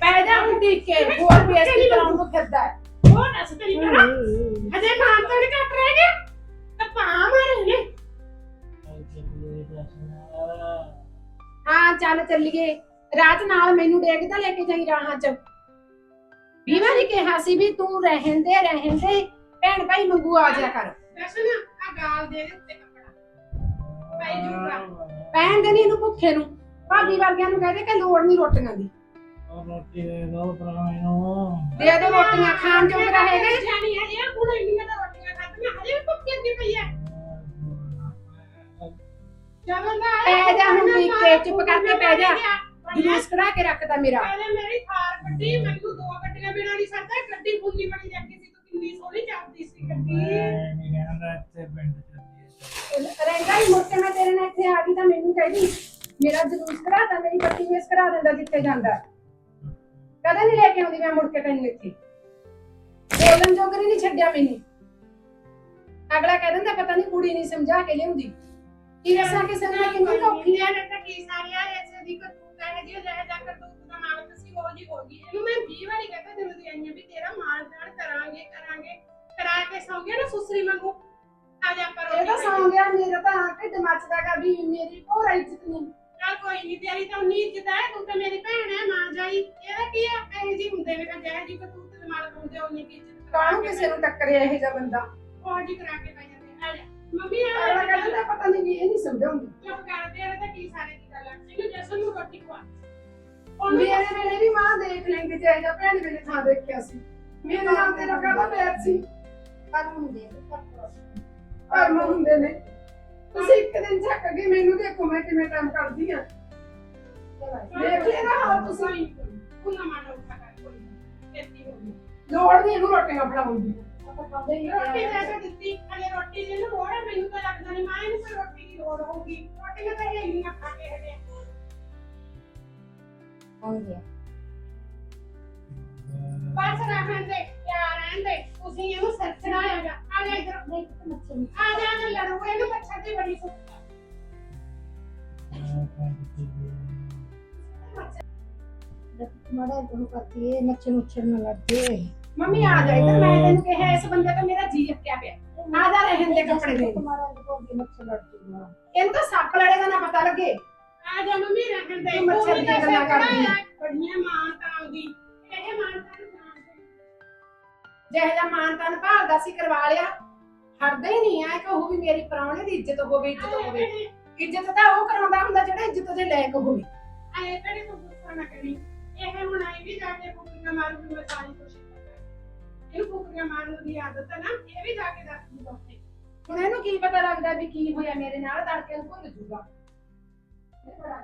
ਪੈ ਜਾ। ਹੁਣ ਟਿਕ ਕੇ ਹੋਰ ਬੇਇੱਜ਼ਤੀ ਕਰਾਉਣ ਨੂੰ ਫਿਰਦਾ ਹੈ। ਹਜੇ ਮਾਨ ਤੋਂ ਨੀ ਕੱਟ ਰਹਿ ਗਿਆ? ਤਾਂ ਪਾ ਮਾਰੇ ਨੇ ਹਾਂ ਚੱਲ ਚੱਲੀਏ। ਰਾਤ ਨਾਲ ਮੈਨੂੰ ਡੇਗਦਾ ਲੈ ਕੇ ਜਾਈ ਰਾਹਾਂ ਚ। ਵੀਹ ਵਾਰੀ ਕਿਹਾ ਸੀ ਵੀ ਤੂੰ ਰਹਿਣ ਦੇ ਰਹਿਣ ਦੇ ਭੈਣ ਭਾਈ ਮੰਗੂ ਆ ਜਾ ਕਰ। ਦਰਸ਼ਨ ਆ ਗਾਲ ਦੇ ਦੇ ਉੱਤੇ ਕੱਪੜਾ। ਪੈ ਜੂਗਾ। ਪੈਣ ਦੇ ਨਹੀਂ ਇਹਨੂੰ ਭੁੱਖੇ ਨੂੰ। ਭਾਬੀ ਵਰਗਿਆਂ ਨੂੰ ਕਹਦੇ ਕਿ ਲੋੜ ਨਹੀਂ ਰੋਟੀਆਂ ਦੀ। ਰੋਟੀ ਦੇ ਦੋ ਪ੍ਰਾਣੀ ਨੂੰ ਦੇ ਦੇ ਰੋਟੀਆਂ ਖਾਣ ਜੋਗਰਾ ਹੈਗਾ। ਹੀ। ਜਾਣੀ ਹਜੇ ਹੁਣ ਇੰਨੀਆਂ ਤਾਂ ਰੋਟੀਆਂ ਖਾਧੀਆਂ ਹਜੇ ਵੀ ਭੁੱਖੀ ਦੀ ਪਈ ਹੈ ਜਦੋਂ ਦਾ ਪੈ ਜਾ ਹੁਣ ਟਿਕ ਕੇ ਚੁੱਪ ਕਰਕੇ ਪੈ ਜਾ। ਜਲੂਸ ਕਢਾ ਕੇ ਰੱਖਦਾ ਮੇਰਾ। ਪਹਿਲੇ ਮੇਰੀ ਥਾਰ ਕੱਢੀ ਮੈਨੂੰ ਦੋ ਗੱਡੀਆਂ ਬਿਨਾਂ ਨਹੀਂ ਸਰਦਾ ਗੱਡੀ ਫੁੱਲੀ ਬਣੀ ਜਾਂਦੀ ਸੀ ਤੂੰ ਕਿੰਨੀ ਸੋਹਣੀ ਚੱਲਦੀ ਸੀ ਗੱਡੀ। ਮੈਂ ਨਹੀਂ ਕਹਿੰਦਾ ਇੱਥੇ ਪਿੰਡ ਚੱਲੀਏ ਰਹਿੰਦਾ ਹੀ ਮੁੜ ਕੇ ਮੈਂ ਤੇਰੇ ਨਾਲ ਇੱਥੇ ਆ ਗਈ ਤਾਂ ਮੈਨੂੰ ਕਹਿੰਦੀ ਮੇਰਾ ਜਲੂਸ ਕਢਾਤਾ ਮੇਰੀ ਪੱਟੀ ਮੇਸ ਕਰਾ ਦਿੰਦਾ ਜਿੱਥੇ ਜਾਂਦਾ। ਕਦੇ ਨਹੀਂ ਲੈ ਕੇ ਆਉਂਦੀ ਮੈਂ ਮੁੜ ਕੇ ਤੈਨੂੰ ਇੱਥੇ। ਬੋਲਣ ਜੋਗਰੀ ਨਹੀਂ ਛੱਡਿਆ ਮੈਨੂੰ। ਅਗਲਾ ਕਹਿ ਦਿੰਦਾ ਪਤਾ ਨਹੀਂ ਕੁੜੀ ਨਹੀਂ ਸਮਝਾ ਕੇ ਲਿਆਉਂਦੀ। ਕੀ ਦੱਸਾਂ ਕਿਸੇ ਨੂੰ ਮੈਂ ਕਿੰਨੀ ਔਖੀ ਨੇ ਤਾਂ ਕੀ ਸਾਰੀਆਂ ਐਸੇ ਦੀ ਕੋ ਤੂੰ ਕਹੇ ਜੀ ਲੈ ਜਾ ਕਰ ਦੀ ਹੋ ਗਈ ਇਹਨੂੰ ਮੈਂ 20 ਵਾਰੀ ਕਹਿੰਦਾ ਤੈਨੂੰ ਦੀ ਆਈਆਂ ਵੀ ਤੇਰਾ ਮਾਣ ਤਾਣ ਕਰਾਂਗੇ ਕਰਾਂਗੇ। ਕਰਾ ਕੇ ਸੌਂ ਗਿਆ ਨਾ ਸੁਸਰੀ ਮੰਗੂ ਆ ਜਾ ਪਰ ਇਹ ਤਾਂ ਸੌਂ ਗਿਆ ਮੇਰਾ ਤਾਂ ਢਿੱਡ ਮੱਚਦਾ ਗਾ ਵੀ ਮੇਰੀ ਭੋਰਾ ਇੱਜ਼ਤ ਨਹੀਂ। ਚੱਲ ਕੋਈ ਨਹੀਂ ਤੇਰੀ ਤਾਂ ਉਨੀ ਇੱਜ਼ਤ ਹੈ ਤੂੰ ਤਾਂ ਮੇਰੀ ਭੈਣ ਹੈ ਮਾਂ ਜਾਈ। ਇਹਦਾ ਕੀ ਆ? ਇਹ ਜੀ ਹੁੰਦੇ ਨੇ ਜੈ ਜੀ ਕੋ ਤੂੰ ਤੇ ਮਾਰ ਹੁੰਦੇ ਉਨੀ ਕੀ ਇੱਜ਼ਤ ਕਾਹਨੂੰ ਕਿਸੇ ਨੂੰ ਟੱਕਰਿਆ ਇਹ ਜਿਹਾ ਬੰਦਾ? ਉਹ ਜੀ ਕਰਾ ਕੇ ਪੈ ਜਾਂਦੇ ਆ। ਜਾ ਮੰਮੀ ਅਗਲਾ ਆ ਕਹਿੰਦਾ ਪਤਾ ਨਹੀਂ ਇਹ ਨਹੀਂ ਸਮਝਾਉਂਦੀ। ਚੁੱਪ ਕਰ ਦੇ ਇਹਦਾ ਕੀ ਸਾਰੇ ਦੀ ਗੱਲ ਆ। ਇਹਨੂੰ ਜੈਸਨ ਨੂੰ ਰੋਟੀ ਖਵਾ। ਮੇਰੇ ਵੇਲੇ ਵੀ ਮਾਂ ਦੇਖ ਲੈਂਦੀ ਚਾਹੇ ਜਾਂ ਭੈਣ ਵੇਲੇ ਥਾਂ ਦੇਖਿਆ ਸੀ। ਮੇਰੇ ਨਾਲ ਤੇਰਾ ਕਾਹਦਾ ਬੈਰ ਸੀ? ਪਰ ਹੁੰਦੇ ਕਰਮ ਹੁੰਦੇ ਨੇ। ਤੁਸੀਂ ਇੱਕ ਦਿਨ ਝੱਕ ਕੇ ਮੈਨੂੰ ਦੇਖੋ ਮੈਂ ਕਿਵੇਂ ਕੰਮ ਕਰਦੀ ਆ। ਦੇਖ ਲੈਣਾ ਹਾਲ ਤੁਸੀਂ। ਕੁਨਾ ਮਾਨੋ ਖਾ ਕਰ ਕੋਈ ਤੇਤੀ ਹੋ ਗਈ ਲੋੜ ਨਹੀਂ ਇਹਨੂੰ ਰੋਟੀਆਂ ਫੜਾਉਣ ਦੀ। ਰੋਟੀ ਲੈ ਕੇ ਦਿੱਤੀ। ਹਲੇ ਰੋਟੀ ਦੀ ਲੋੜ ਹੈ ਮੈਨੂੰ ਤਾਂ ਲੱਗਦਾ ਨਹੀਂ ਮਾਂ ਇਹਨੂੰ ਕੋਈ ਰੋਟੀ ਦੀ ਲੋੜ ਹੋਊਗੀ। ਰੋਟੀਆਂ ਤਾਂ ਇਹ ਨਹੀਂ ਖਾ ਕੇ ਹਟੇ ਹੁੰਦੇ ਬਸ ਰਹਿਣ ਦੇ। ਪਿਆਰ ਰਹਿਣ ਦੇ ਤੁਸੀਂ ਇਹਨੂੰ ਸਿਰ ਚੜਾਇਆਗਾ ਆ ਜਾ ਇਧਰ ਆ ਜਾ ਨਾ ਲੜੋ ਇਹਨੂੰ ਮੱਛਰ ਦੀ ਬੜੀ ਸੁੱਕ ਮਾੜਾ ਨੂੰ ਕਰਤੀ ਹੈ ਮੱਛਰ ਮੁੱਛਰ ਨਾ ਲੱਗੇ ਮੰਮੀ ਆ ਜਾ ਇੱਧਰ ਮੈਂ ਤੈਨੂੰ ਕਿਹਾ ਇਸ ਬੰਦੇ ਤੋਂ ਮੇਰਾ ਜੀ ਅੱਕਿਆ ਪਿਆ। ਆ ਜਾ ਰਹਿਣ ਦੇ ਕੱਪੜੇ ਦੇ। ਮਾੜਾ ਕੋ ਦੀ ਮੱਛਰ ਲੜ ਜੂਗਾ ਇਹਨੂੰ ਤਾਂ ਸੱਪ ਲੜੇ ਦਾ ਨਾ ਪਤਾ ਲੱਗੇ। ਆ ਜਾ ਮੰਮੀ ਰਹਿਣ ਦੇ। ਤੂੰ ਮੱਛਰ ਦੀਆਂ ਗੱਲਾਂ ਕਰਦੀ। ਆਂ। ਬੜੀਆਂ ਮਾਂ ਤਾਂ ਆਉਂਦੀ। ਇਹ ਮਾਂ ਤਾਂ ਜਿਹੇ ਜਿਹਾ ਮਾਨ ਤਾਨ ਭਾਲਦਾ ਸੀ ਕਰਵਾ ਲਿਆ ਹਟਦਾ ਹੀ ਨਹੀਂ ਆ ਕਿ ਉਹ ਵੀ ਮੇਰੀ ਪ੍ਰਾਹੁਣੇ ਦੀ ਇੱਜ਼ਤ ਹੋਵੇ ਇੱਜ਼ਤ ਹੋਵੇ। ਇੱਜ਼ਤ ਤਾਂ ਉਹ ਕਰਾਉਂਦਾ ਹੁੰਦਾ ਜਿਹੜਾ ਇੱਜ਼ਤ ਦੇ ਲਾਇਕ ਹੋਵੇ। ਆਏ ਤੇਰੇ ਤੋਂ ਗੁੱਸਾ ਨਾ ਕਰੀ। ਇਹ ਹੁਣ ਆਈ ਵੀ ਜਾ ਕੇ ਕੁੱਕੀਆਂ ਮਾਰੂਗੀ ਮੈਂ ਸਾਰੀ ਕੋਸ਼ਿਸ਼ ਕਰਾਂਗੀ ਇਹਨੂੰ ਕੁੱਕੀਆਂ ਮਾਰਨ ਦੀ ਆਦਤ ਹੈ ਨਾ ਇਹ ਵੀ ਜਾ ਕੇ ਦੱਸ ਦੂਗਾ ਉੱਥੇ। ਹੁਣ ਇਹਨੂੰ ਕੀ ਪਤਾ ਲੱਗਦਾ ਵੀ ਕੀ ਹੋਇਆ ਮੇਰੇ ਨਾਲ ਤੜਕੇ ਨੂੰ ਭੁੱਲ ਜੂਗਾ। ਇਹ ਬੜਾ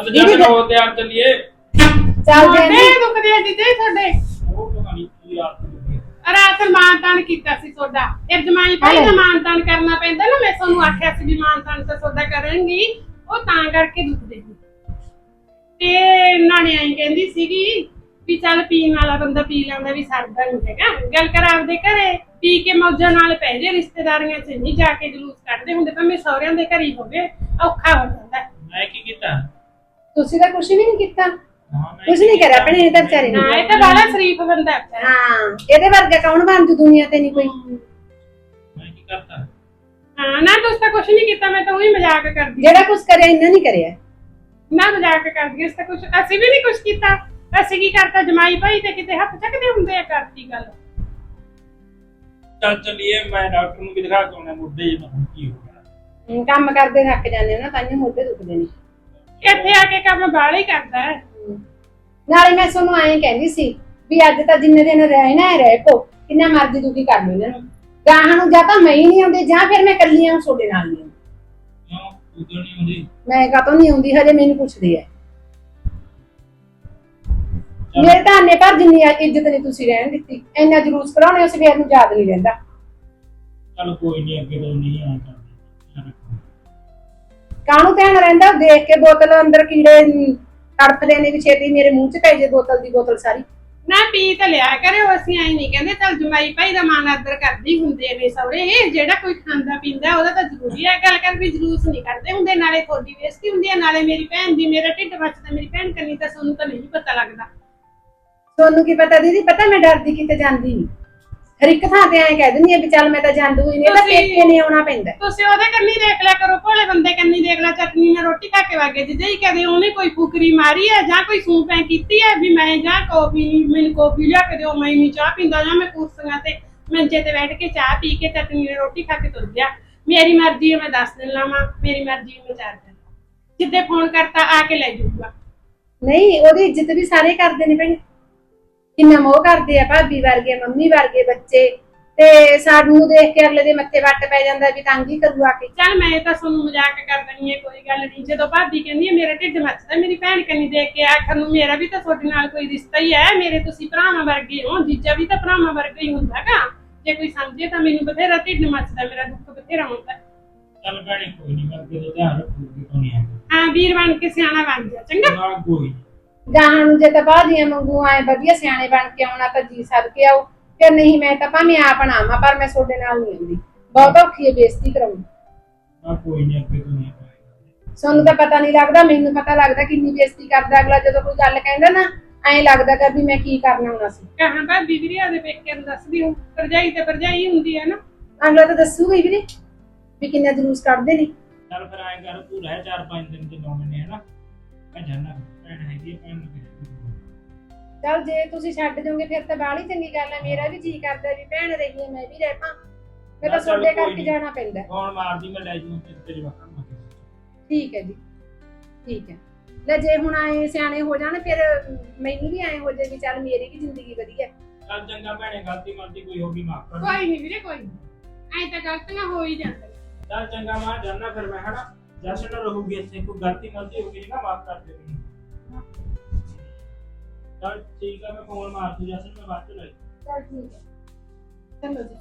ਅਸੀਂ ਇਹਦੀ ਫਿਰ- ਜਾਣਾ ਤੇ ਆ ਚੱਲੀਏ। ਚੱਲ ਜਾਂਦੀ। ਤੁਹਾਡੇ ਦੁਖਦੇ ਅੱਜ ਤੇ ਤੁਹਾਡੇ ਉਹ ਪਤਾ ਨਹੀਂ ਕੀ ਰਾਤ ਨੂੰ ਲੱਗੀ। ਰਾਤ ਮਾਨਤਾਨ ਕੀਤਾ ਸੀ ਤੁਹਾਡਾ ਇਹ ਜਮਾਈ ਭਾਈ ਦਾ ਮਾਨਤਾਨ ਕਰਨਾ ਪੈਂਦਾ ਪੀਣ ਵਾਲਾ ਪੀ ਲੈਂਦਾ ਵੀ ਸਰਦਾ ਗੱਲ ਕਰ ਆਪਦੇ ਘਰੇ ਪੀ ਕੇ ਮੌਜਾਂ ਨਾਲ ਪੈ ਰਿਸ਼ਤੇਦਾਰੀਆਂ 'ਚ ਨਹੀਂ ਜਾ ਕੇ ਜਲੂਸ ਕੱਢਦੇ ਹੁੰਦੇ ਭਾਵੇਂ ਸਹੁਰਿਆਂ ਦੇ ਘਰ ਹੀ ਔਖਾ ਹੋ ਜਾਂਦਾ। ਕੀਤਾ? ਤੁਸੀਂ ਤਾਂ ਕੁਝ ਵੀ ਨਹੀਂ ਕੀਤਾ। ਕੁਝ ਨਹੀਂ ਕਰਿਆ ਆਪਣੇ ਇਹ ਤਾਂ ਵਿਚਾਰੇ ਨੇ। ਹਾਂ ਇਹ ਤਾਂ ਬਾਲਾ ਸ਼ਰੀਫ ਬੰਦਾ ਹੈ ਹਾਂ ਇਹਦੇ ਵਰਗਾ ਕੌਣ ਬਣ ਜੂ ਦੁਨੀਆ ਤੇ ਨਹੀਂ ਕੋਈ? ਮੈਂ ਕੀ ਕਰਤਾ ਹਾਂ ਨਾ ਤੁਸੀਂ ਤਾਂ ਕੁਝ ਨਹੀਂ ਕੀਤਾ ਮੈਂ ਤਾਂ ਉਹੀ ਮਜ਼ਾਕ ਕਰਦੀ। ਜਿਹੜਾ ਕੁਝ ਤਾਂ ਕੁਝ ਅਸੀਂ ਵੀ ਨਹੀਂ ਕੁਝ ਕੀਤਾ। ਅਸੀਂ ਕੀ ਕਰਤਾ ਜਮਾਈ ਭਾਈ ਤੇ ਕਿਤੇ ਹੱਥ ਚੱਕਦੇ ਹੁੰਦੇ ਆ ਕਰਤੀ ਗੱਲ। ਚੱਲ ਚਲੀਏ ਮੈਂ ਡਾਕਟਰ ਨੂੰ ਵੀ ਦਿਖਾ ਕੇ ਆਉਣਾ ਮੁੱਢੇ ਜੀ ਨੂੰ ਕੀ ਹੋ ਗਿਆ। ਕੰਮ ਕਰਦੇ ਥੱਕ ਜਾਂਦੇ ਨਾ ਤਾਂ ਹੀ ਮੋਢੇ ਦੁਖਦੇ ਨੇ। ਇੱਥੇ ਆ ਕੇ ਕੰਮ ਬਾਹਲਾ ਹੀ ਕਰਦਾ ਹੈ। ਨਾਲੇ ਮੈਂ ਤੁਹਾਨੂੰ ਐਂ ਕਹਿੰਦੀ ਸੀ ਵੀ ਅੱਜ ਤਾਂ ਜਿੰਨੇ ਦਿਨ ਰਹਿਣਾ ਹੈ ਰਹਿ ਪੋ ਕਿੰਨਾ ਮਰਜ਼ੀ ਦੁਖੀ ਕਰ ਲਓ ਇਹਨਾਂ ਨੂੰ। ਗਾਹਾਂ ਨੂੰ ਜਾਂ ਤਾਂ ਮੈਂ ਹੀ ਨਹੀਂ ਆਉਂਦੇ ਜਾਂ ਫਿਰ ਮੈਂ ਇਕੱਲੀ ਆਂ ਤੁਹਾਡੇ ਨਾਲ ਨਹੀਂ ਆਉਂਦੀ। ਕਿਉਂ ਉਦੋਂ ਨਹੀਂ ਹੁੰਦੀ ਮੈਂ ਕਾਹਤੋਂ ਨਹੀਂ ਆਉਂਦੀ ਹਜੇ ਮੈਨੂੰ ਪੁੱਛਦੇ ਆ। ਮੇਰੇ ਤਾਂ ਨੇ ਘਰ ਜਿੰਨੀ ਇੱਜ਼ਤ ਨਹੀਂ ਤੁਸੀਂ ਰਹਿਣ ਦਿੱਤੀ। ਇੰਨਾ ਜਲੂਸ ਕਰਾਉਣੇ ਉਸ ਵੇਰ ਨੂੰ ਯਾਦ ਨਹੀਂ ਰਹਿੰਦਾ। ਚਲ ਕੋਈ ਨਹੀਂ ਅੱਗੇ ਤੋਂ ਨਹੀਂ ਆਇਆ ਕਾਹਨੂੰ ਧਿਆਨ ਰਹਿੰਦਾ? ਦੇਖ ਕੇ ਬੋਤਲ ਅੰਦਰ ਕੀੜੇ ਤੜਫਦੇ ਨੇ ਵੀ ਛੇਤੀ ਮੇਰੇ ਮੂੰਹ 'ਚ ਪੈ ਜੇ ਬੋਤਲ ਦੀ ਬੋਤਲ ਸਾਰੀ। ਨਾ ਪੀ ਤਾਂ ਲਿਆ ਕਰੇ ਉਹ ਅਸੀਂ ਐਂ ਨਹੀਂ ਕਹਿੰਦੇ ਚੱਲ ਜਮਾਈ ਭਾਈ ਦਾ ਮਾਨ ਆਦਰ ਕਰਦੇ ਹੁੰਦੇ ਨੇ ਸਹੁਰੇ। ਜਿਹੜਾ ਕੋਈ ਖਾਂਦਾ ਪੀਂਦਾ ਉਹਦਾ ਤਾਂ ਜ਼ਰੂਰੀ ਹੈ ਗੱਲ ਕਰ ਵੀ ਜਲੂਸ ਨਹੀਂ ਕਰਦੇ ਹੁੰਦੇ ਨਾਲੇ ਤੁਹਾਡੀ ਬੇਇੱਜ਼ਤੀ ਹੁੰਦੀ ਹੈ ਨਾਲੇ ਮੇਰੀ ਭੈਣ ਦੀ ਮੇਰਾ ਢਿੱਡ ਮੱਚਦਾ ਮੇਰੀ ਭੈਣ ਕੰਨੀ ਤਾਂ ਸਾਨੂੰ ਤਾਂ ਨਹੀਂ ਪਤਾ ਲੱਗਦਾ। ਤੁਹਾਨੂੰ ਕੀ ਪਤਾ ਦੀਦੀ? ਪਤਾ ਮੈਂ ਡਰਦੀ ਕਿਤੇ ਜਾਂਦੀ ਨਹੀਂ ਹਰ ਇੱਕ ਥਾਂ ਤੇ ਐਂ ਕਹਿ ਦਿੰਦੀ ਆ ਵੀ ਚੱਲ ਮੈਂ ਤਾਂ ਜਾਂਦੂ ਹੀ ਨਹੀਂ ਇਹ ਤਾਂ ਤੁਸੀਂ- ਪੇਕੇ ਨਹੀਂ ਆਉਣਾ ਪੈਂਦਾ। ਤੁਸੀਂ ਉਹਦੇ ਕੰਨੀ ਦੇਖ ਲਿਆ ਕਰੋ ਭੋਲੇ ਬੰਦੇ ਕੰਨੀ ਦੇਖ ਲਿਆ ਚਟਨੀ ਨਾਲ ਰੋਟੀ ਖਾ ਕੇ ਵਾਗੇ ਜਿੱਦੇ ਹੀ ਕਦੇ ਉਹਨੇ ਕੋਈ ਫੁਕਰੀ ਮਾਰੀ ਹੈ ਜਾਂ ਕੋਈ ਸੂਪੈਂ ਕੀਤੀ ਹੈ ਵੀ ਮੈਂ ਜਾਂ ਕੌਫੀ ਮੈਨੂੰ ਕੌਫੀ ਲਿਆ ਕੇ ਦਿਓ ਮੈਂ ਨਹੀਂ ਚਾਹ ਪੀਂਦਾ ਜਾਂ ਮੈਂ ਕੁਰਸੀਆਂ ਤੇ ਮੰਜੇ ਤੇ ਬੈਠ ਕੇ ਚਾਹ ਪੀ ਕੇ ਚਟਨੀ ਨਾਲ ਰੋਟੀ ਖਾ ਕੇ ਤੁਰ ਗਿਆ। ਮੇਰੀ ਮਰਜ਼ੀ ਹੈ ਮੈਂ 10 ਦਿਨ ਲਾਵਾਂ ਮੇਰੀ ਮਰਜ਼ੀ ਹੈ ਮੈਂ 4 ਦਿਨ। ਜਿੱਦੇ ਫੋਨ ਕਰਤਾ ਆ ਕੇ ਲੈ ਜਾਊਗਾ। ਨਹੀਂ ਉਹਦੀ ਇੱਜ਼ਤ ਵੀ ਸਾਰੇ ਕਰਦੇ ਨੇ ਭੈਣ। ਕਿੰਨਾ ਮੋਹ ਕਰਦੇ ਆ ਭਾਬੀ ਵਰਗੇ ਮੰਮੀ ਵਰਗੇ ਬੱਚੇ। ਤੇ ਸਾਨੂੰ ਦੇਖ ਕੇ ਅਗਲੇ ਦੇ ਮੱਥੇ ਵੱਟ ਪੈ ਜਾਂਦਾ ਵੀ ਤੰਗ ਹੀ ਕਰੂ ਆ ਕੇ। ਚੱਲ ਮੈਂ ਤਾਂ ਤੁਹਾਨੂੰ ਮਜ਼ਾਕ ਕਰ ਦਣੀ ਹੈ ਕੋਈ ਗੱਲ ਨਹੀਂ। ਜਦੋਂ ਭਾਬੀ ਕਹਿੰਦੀ ਹੈ ਮੇਰਾ ਢਿੱਡ ਮੱਚਦਾ ਮੇਰੀ ਭੈਣ ਕੰਨੀ ਦੇਖ ਕੇ ਆਖਰ ਨੂੰ ਮੇਰਾ ਵੀ ਤਾਂ ਤੁਹਾਡੇ ਨਾਲ ਕੋਈ ਰਿਸ਼ਤਾ ਹੀ ਹੈ। ਮੇਰੇ ਤੁਸੀਂ ਭਰਾਵਾਂ ਵਰਗੇ ਹੋ ਜੀਜਾ ਵੀ ਤਾਂ ਭਰਾਵਾਂ ਵਰਗਾ ਹੀ ਹੁੰਦਾਗਾ ਜੇ ਕੋਈ ਸਮਝੇ ਤਾਂ ਮੈਨੂੰ ਬਥੇਰਾ ਢਿੱਡ ਮੱਚਦਾ ਮੇਰਾ ਦੁੱਖ ਬਥੇਰਾ ਹੁੰਦਾ। ਚਲ ਭੈਣੇ ਕੋਈ ਨਹੀਂ ਅੱਗੇ ਤੋਂ ਧਿਆਨ ਰੱਖੂਗੀ ਤੋਂ ਨਹੀਂ ਆਉਂਦਾ। ਹਾਂ ਵੀਰ ਬਣ ਕੇ ਸਿਆਣਾ ਬਣ ਜਾ ਚੰਗਾ। ਨਾ ਕੋਈ। ਗਾਹਾਂ ਨੂੰ ਜੇ ਤਾਂ ਬਾਦੀਆਂ ਮੰਗੂ ਆਏ ਵਧੀਆ ਸਿਆਣੇ ਬਣ ਕੇ ਆਉਣਾ ਤਾਂ ਜੀ ਸਦ ਕੇ ਆਓ ਫਿਰ ਨਹੀਂ ਮੈਂ ਤਾਂ ਭਾਵੇਂ ਆਪ ਨਾਵਾਂ ਪਰ ਮੈਂ ਤੁਹਾਡੇ ਨਾਲ ਨਹੀਂ ਆਉਂਦੀ। ਬਹੁਤ ਔਖੀ ਹੈ ਬੇਇੱਜ਼ਤੀ ਕਰਾਉਣੀ। ਆ ਕੋਈ ਨਹੀਂ ਅੱਗੇ ਤੋਂ ਨਹੀਂ ਪਾਏਗਾ ਸਾਨੂੰ ਤਾਂ ਪਤਾ ਨਹੀਂ ਲੱਗਦਾ ਮੈਨੂੰ ਪਤਾ ਲੱਗਦਾ ਕਿੰਨੀ ਬੇਇੱਜ਼ਤੀ ਕਰਦਾ ਅਗਲਾ ਜਦੋਂ ਕੋਈ ਗੱਲ ਕਹਿੰਦਾ ਨਾ ਐਂ ਲੱਗਦਾ ਕਿ ਵੀ ਮੈਂ ਕੀ ਕਰਨਾ ਹੁੰਦਾ ਸੀ। ਕਹਾਂ ਭਾਬੀ ਵੀਰੇ ਆਦੇ ਪੇਕੇ ਨੂੰ ਦੱਸਦੀ ਹੂੰ ਭਰਜਾਈ ਤੇ ਭਰਜਾਈ ਹੁੰਦੀ ਹੈ ਨਾ। ਅਗਲਾ ਤਾਂ ਦੱਸੂਗਾ ਹੀ ਵੀਰੇ ਵੀ ਕਿੰਨਾ ਜਲੂਸ ਕੱਢਦੇ ਨੇ। ਚੱਲ ਫਿਰ ਐਂ ਕਰ ਤੂੰ ਰਹਿ ਚਾਰ ਪੰਜ ਦਿਨ ਤੇ ਲਾਉਣੇ ਨੇ ਹਨਾ ਮੈਂ ਜਾਣਾ ਭੈਣ ਹੈਗੀ ਆ, ਭੈਣ ਨੂੰ ਕਹਿ ਦਿੰਦੀ। ਚਲ ਜੇ ਤੁਸੀਂ ਛੱਡ ਜਾਓਗੇ ਫਿਰ ਤਾਂ ਬਾਹਲੀ ਚੰਗੀ ਗੱਲ ਹੈ ਮੇਰਾ ਵੀ ਜੀ ਕਰਦਾ ਵੀ ਭੈਣ ਰਹੀਏ ਮੈਂ ਵੀ ਰਹਿ ਪਾਂ ਮੈਂ ਤਾਂ ਚੱਲ ਤੁਹਾਡੇ ਕੋਈ ਕਰਕੇ ਨੀ। ਜਾਣਾ ਪੈਂਦਾ। ਫੋਨ ਮਾਰਦੀ ਮੈਂ ਲੈ ਜੂ ਤੇ ਤੇਰੇ ਵਾਕਾਂ ਨੂੰ ਠੀਕ ਹੈ ਜੀ। ਠੀਕ ਹੈ। ਲੈ ਜੇ ਹੁਣ ਆਏ ਸਿਆਣੇ ਹੋ ਜਾਣ ਫਿਰ ਮੈਨੂੰ ਵੀ ਐਂ ਹੋ ਜਾਏ ਵੀ ਚੱਲ ਮੇਰੀ ਵੀ ਜ਼ਿੰਦਗੀ ਵਧੀਆ। ਚੱਲ ਚੰਗਾ ਭੈਣੇ ਗਲਤੀ ਮਲਤੀ ਕੋਈ ਹੋ ਗਈ ਮਾਫ ਕਰ। ਕੋਈ ਨਹੀਂ ਵੀਰੇ ਕੋਈ ਨੀ। ਐਂ ਤਾਂ ਗਲਤੀਆਂ ਹੋ ਹੀ ਜਾਂਦੀਆਂ। ਚੱਲ ਚੰਗਾ ਮੈਂ ਜਾਣਾ ਫਿਰ ਮੈਂ ਹਨਾ? ਜਸ਼ਨ ਰਹੂਗੀ ਇੱਥੇ, ਕੋਈ ਗਲਤੀ ਮਲਤੀ ਹੋ ਗਈ ਨਾ, ਮਾਫ ਕਰ ਦੇ ਮੈਨੂੰ। ਠੀਕ ਆ, ਮੈਂ ਫੋਨ ਮਾਰ ਦੂ ਜਸ਼ਨ ਮੈਂ ਬਾਅਦ ਚ ਲੈ ਚੱਲ ਠੀਕ ਹੈ ਚਲੋ ਜੀ।